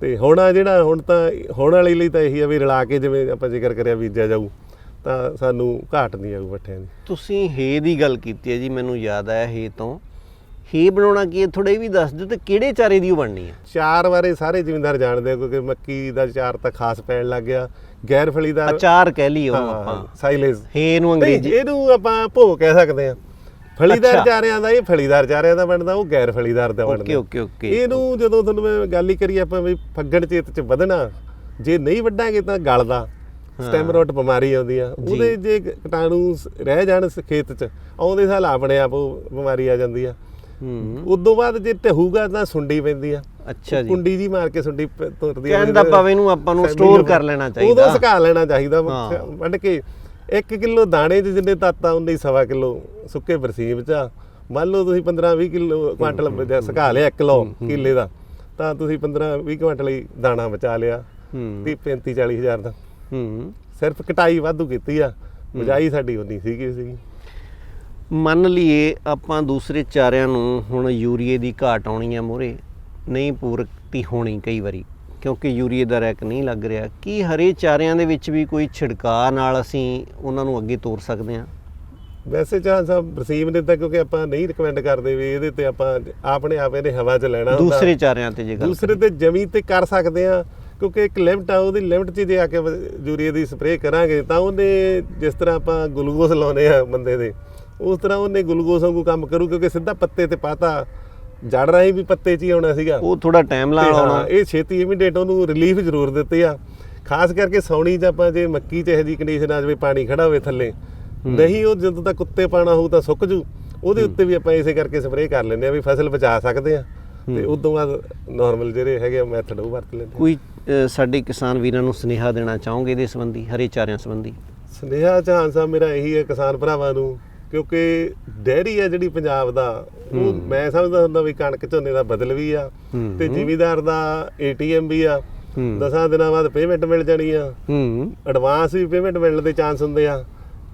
ਤੇ ਹੁਣ ਆ ਜਿਹੜਾ ਹੁਣ ਤਾਂ ਹੁਣ ਵਾਲੀ ਲਈ ਤਾਂ ਇਹੀ ਆ ਵੀ ਰਲਾ ਕੇ ਜਿਵੇਂ ਆਪਾਂ ਜ਼ਿਕਰ ਕਰਿਆ ਬੀਜਿਆ ਜਾਊ ਤਾਂ ਸਾਨੂੰ ਘਾਟ ਨਹੀਂ ਆਊ ਪੱਠਿਆਂ ਦੀ। ਤੁਸੀਂ ਹੇ ਦੀ ਗੱਲ ਕੀਤੀ ਹੈ ਜੀ ਮੈਨੂੰ ਯਾਦ ਆਇਆ ਹੇ ਤੋਂ। ਹੇ ਬਣਾਉਣਾ ਕੀ ਹੈ? ਥੋੜਾ ਇਹ ਵੀ ਦੱਸ ਦਿਓ ਤੇ ਕਿਹੜੇ ਚਾਰੇ ਦੀ ਉਹ ਬਣਨੀ ਹੈ? ਚਾਰ ਬਾਰੇ ਸਾਰੇ ਜ਼ਿਮੀਂਦਾਰ ਜਾਣਦੇ ਆ ਕਿਉਂਕਿ ਮੱਕੀ ਦਾ ਚਾਰ ਤਾਂ ਖਾਸ ਪੈਣ ਲੱਗ ਗਿਆ ਗੈਰ ਫਲੀਦਾਰ ਅਚਾਰ ਕਹਿ ਲਈ ਉਹਨੂੰ ਆਪਾਂ। ਸਾਈਲੇਜ ਹੇ ਨੂੰ ਅੰਗਰੇਜ਼ੀ ਇਹਨੂੰ ਆਪਾਂ ਭੋ ਕਹਿ ਸਕਦੇ ਆ ਫਲੀਦਾਰ। ਚਾਰਿਆਂ ਦਾ ਇਹ ਫਲੀਦਾਰ ਚਾਰਿਆਂ ਦਾ ਬਣਦਾ ਉਹ ਗੈਰ ਫਲੀਦਾਰ ਦਾ ਬਣਦਾ। Okay okay. ਓਕੇ ਇਹਨੂੰ ਜਦੋਂ ਤੁਹਾਨੂੰ ਮੈਂ ਗੱਲ ਹੀ ਕਰੀ ਆਪਾਂ ਵੀ ਫੱਗਣ ਚੇਤ ਚ ਵਧਣਾ ਜੇ ਨਹੀਂ ਵੱਢਾਂਗੇ ਤਾਂ ਗਲਦਾ ਸਟੈਮ ਰੋਟ ਬਿਮਾਰੀ ਆਉਂਦੀ ਆ। ਉਹਦੇ ਜੇ ਕੀਟਾਣੂ ਰਹਿ ਜਾਣ ਖੇਤ ਚ ਆਉਂਦੇ ਸਾਲ ਆਪਣੇ ਆਪ ਉਹ ਬਿਮਾਰੀ ਆ ਜਾਂਦੀ ਆ। ਹੂੰ। ਉਦੋਂ ਬਾਅਦ ਜੇ ਢਹੂਗਾ ਤਾਂ ਸੁੰਡੀ ਪੈਂਦੀ ਆ। ਅੱਛਾ ਜੀ। ਕੁੰਡੀ ਜੀ ਮਾਰ ਕੇ ਸੁੰਡੀ ਪ- ਤੁਰਦੀ ਆ ਕਹਿਣ ਦਾ ਭਾਵ ਇਹਨੂੰ ਆਪਾਂ ਨੂੰ ਨੂੰ- ਕਰ ਲੈਣਾ ਚਾਹੀਦਾ। ਉਦੋਂ ਸੁਕਾ ਲੈਣਾ ਚਾਹੀਦਾ ਹਾਂ। ਵੱਢ ਕੇ 1 ਕਿਲੋ ਦਾਣੇ 'ਚ ਜਿੰਨੇ ਤੱਤ ਆ ਉਨੇ ਹੀ ਸਵਾ ਕਿਲੋ ਸੁੱਕੇ ਬਰਸੀਮ 'ਚ ਆ। ਮੰਨ ਲਓ ਤੁਸੀਂ 15 20 ਕਿਲੋ ਕੁਆਂਟਲ ਜਾਂ ਸੁਕਾ ਲਿਆ 1 ਕਿਲੋ ਕਿੱਲੇ ਦਾ ਤਾਂ ਤੁਸੀਂ 15 20 ਕੁਆਂਟਲ ਹੀ ਦਾਣਾ ਬਚਾ ਲਿਆ। ਹੂੰ। 30 35 40 ਹਜ਼ਾਰ ਦਾ। ਹੂੰ। ਸਿਰਫ ਕਟਾਈ ਵਾਧੂ ਕੀਤੀ ਆ। ਬਜਾਈ ਸਾਡੀ ਉਨੀ ਸੀਗੀ ਸੀਗੀ। ਮੰਨ ਲਈਏ ਆਪਾਂ ਦੂਸਰੇ ਚਾਰਿਆਂ ਨੂੰ ਹੁਣ ਯੂਰੀਏ ਦੀ ਘਾਟ ਆਉਣੀ ਆ ਮੋਰੇ ਨਹੀਂ ਪੂਰਤੀ ਹੋਣੀ ਕਈ ਵਾਰੀ ਕਿਉਂਕਿ ਯੂਰੀਏ ਦਾ ਰੈਕ ਨਹੀਂ ਲੱਗ ਰਿਹਾ। ਕੀ ਹਰੇ ਚਾਰਿਆਂ ਦੇ ਵਿੱਚ ਵੀ ਕੋਈ ਛਿੜਕਾਅ ਨਾਲ ਅਸੀਂ ਉਹਨਾਂ ਨੂੰ ਅੱਗੇ ਤੋਰ ਸਕਦੇ ਹਾਂ? ਵੈਸੇ ਚਾਹ ਸਾਹਿਬ ਬਰਸੀਮ ਦੇ ਤਾਂ ਕਿਉਂਕਿ ਆਪਾਂ ਨਹੀਂ ਰਿਕਮੈਂਡ ਕਰਦੇ ਵੀ ਇਹਦੇ ਤੇ ਆਪਾਂ ਆਪਣੇ ਆਪ ਇਹਨੇ ਹਵਾ 'ਚ ਲੈਣਾ ਹੁੰਦਾ। ਦੂਸਰੇ ਚਾਰਿਆਂ ਤੇ ਜੇ ਗੱਲ ਦੂਸਰੇ ਤੇ ਜ਼ਮੀਨ ਤੇ ਕਰ ਸਕਦੇ ਆ ਕਿਉਂਕਿ ਇੱਕ ਲਿਮਟ ਆ ਉਹਦੀ ਲਿਮਟ 'ਚ ਜੇ ਆ ਕੇ ਯੂਰੀਏ ਦੀ ਸਪਰੇਅ ਕਰਾਂਗੇ ਤਾਂ ਉਹਨੇ ਜਿਸ ਤਰ੍ਹਾਂ ਆਪਾਂ ਗਲੂਕੋਜ਼ ਲਾਉਨੇ ਆ ਬੰਦੇ ਦੇ ਉਸ ਤਰ੍ਹਾਂ ਉਹਨੇ ਗਲੂਕੋਜ਼ ਵਾਂਗੂ ਕੰਮ ਕਰੂ ਕਿਉਂਕਿ ਸਿੱਧਾ ਪੱਤੇ ਤੇ ਪਾਤਾ। ਜੜ ਰਾਹੀਂ ਵੀ ਪੱਤੇ 'ਚ ਹੀ ਆਉਣਾ ਸੀਗਾ। ਉਹ ਥੋੜਾ ਟਾਈਮ ਲਾ ਤੇ ਹਾਂ, ਆਉਣਾ। ਇਹ ਛੇਤੀ ਇਮੀਡੀਏਟ ਉਹਨੂੰ ਰਿਲੀਫ ਜ਼ਰੂਰ ਦਿੱਤੀ ਆ। ਖਾਸ ਕਰਕੇ ਸੌਣੀ 'ਚ ਆਪਾਂ ਜੇ ਮੱਕੀ 'ਚ ਇਹੋ ਜਿਹੀ ਕੰਡੀਸ਼ਨ ਆ ਜਾਵੇ ਪਾਣੀ ਖੜਾ ਹੋਵੇ ਥੱਲੇ ਨਹੀਂ ਉਹ ਜਦੋਂ ਤੱਕ ਕੁੱਤੇ ਪਾਣਾ ਹੋਊ ਤਾਂ ਸੁੱਕ ਜੂ। ਉਹਦੇ ਉੱਤੇ ਵੀ ਆਪਾਂ ਇਸੇ ਕਰਕੇ ਸਪਰੇਅ ਕਰ ਲੈਂਦੇ ਆ ਵੀ ਫਸਲ ਬਚਾ ਸਕਦੇ ਆ। ਤੇ ਉਸ ਤੋਂ ਬਾਅਦ ਨਾਰਮਲ ਜਿਹੜੇ ਹੈਗੇ ਮੈਥਡ ਉਹ ਵਰਤ ਲੈਂਦੇ। ਕੋਈ ਸਾਡੇ ਕਿਸਾਨ ਵੀਰਾਂ ਨੂੰ ਸੁਨੇਹਾ ਦੇਣਾ ਚਾਹੋਗੇ ਇਹਦੇ ਸੰਬੰਧੀ ਹਰੇ ਚਾਰਿਆਂ ਸੰਬੰਧੀ? ਸੁਨੇਹਾ ਚਾਹਾਂ ਸਾਹਿਬ ਮੇਰਾ ਇਹੀ ਹੈ ਕਿਸਾਨ ਭਰਾਵਾਂ ਨੂੰ ਕਿਉਂਕਿ ਡੈਰੀ ਆ ਜਿਹੜੀ ਪੰਜਾਬ ਦਾ ਉਹ ਮੈਂ ਸਮਝਦਾ ਹੁੰਦਾ ਵੀ ਕਣਕ ਝੋਨੇ ਦਾ ਬਦਲ ਵੀ ਆ ਤੇ ਜ਼ਿਮੀਦਾਰ ਦਾ ਏਟੀਐਮ ਵੀ ਆ। ਦਸਾਂ ਦਿਨਾਂ ਬਾਅਦ ਪੇਮੈਂਟ ਮਿਲ ਜਾਣੀ ਆ। ਹੂੰ। ਐਡਵਾਂਸ ਵੀ ਪੇਮੈਂਟ ਮਿਲਣ ਦੇ ਚਾਂਸ ਹੁੰਦੇ ਆ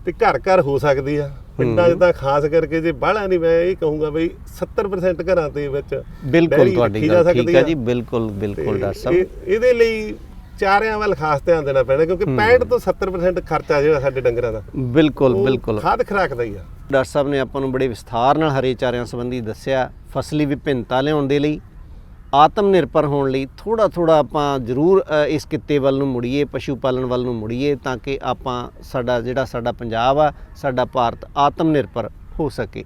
ਤੇ ਘਰ ਘਰ ਹੋ ਸਕਦੀ ਆ। ਪਿੰਡਾਂ 'ਚ ਤਾਂ ਖਾਸ ਕਰਕੇ ਜੇ ਬਾਹਲਾ ਨਹੀਂ ਮੈਂ ਇਹ ਕਹੂੰਗਾ ਬਈ 70% ਘਰਾਂ ਦੇ ਵਿੱਚ ਬਿਲਕੁਲ ਤੁਹਾਡੀ ਗੱਲ ਠੀਕ ਹੈ ਆ। ਜੀ ਬਿਲਕੁਲ ਬਿਲਕੁਲ ਡਾਕਟਰ ਸਾਹਿਬ। ਇਹ- ਇਹਦੇ ਲਈ ਚਾਰਿਆਂ ਵੱਲ ਖਾਸ ਧਿਆਨ ਦੇਣਾ ਪੈਣਾ ਕਿਉਂਕਿ 65 ਤੋਂ 70% ਖਰਚਾ ਜਿਹੜਾ ਸਾਡੇ ਡੰਗਰਾਂ ਦਾ। ਬਿਲਕੁਲ ਬਿਲਕੁਲ। ਖਾਦ ਖਰਾਕ ਦਾ ਹੀ ਆ। ਡਾਕਟਰ ਸਾਹਿਬ ਨੇ ਆਪਾਂ ਨੂੰ ਬੜੇ ਵਿਸਥਾਰ ਨਾਲ ਹਰੇ ਚਾਰਿਆਂ ਸੰਬੰਧੀ ਦੱਸਿਆ ਫਸਲੀ ਵਿਭਿੰਨਤਾ ਲਿਆਉਣ ਦੇ ਲਈ ਆਤਮ ਨਿਰਭਰ ਹੋਣ ਲਈ ਥੋੜਾ ਥੋੜਾ ਆਪਾਂ ਜ਼ਰੂਰ ਇਸ ਕਿੱਤੇ ਵੱਲ ਨੂੰ ਮੁੜੀਏ ਪਸ਼ੂ ਪਾਲਣ ਵੱਲ ਨੂੰ ਮੁੜੀਏ ਤਾਂ ਕਿ ਆਪਾਂ ਸਾਡਾ ਜਿਹੜਾ ਸਾਡਾ ਪੰਜਾਬ ਆ ਸਾਡਾ ਭਾਰਤ ਆਤਮ ਨਿਰਭਰ ਹੋ ਸਕੇ।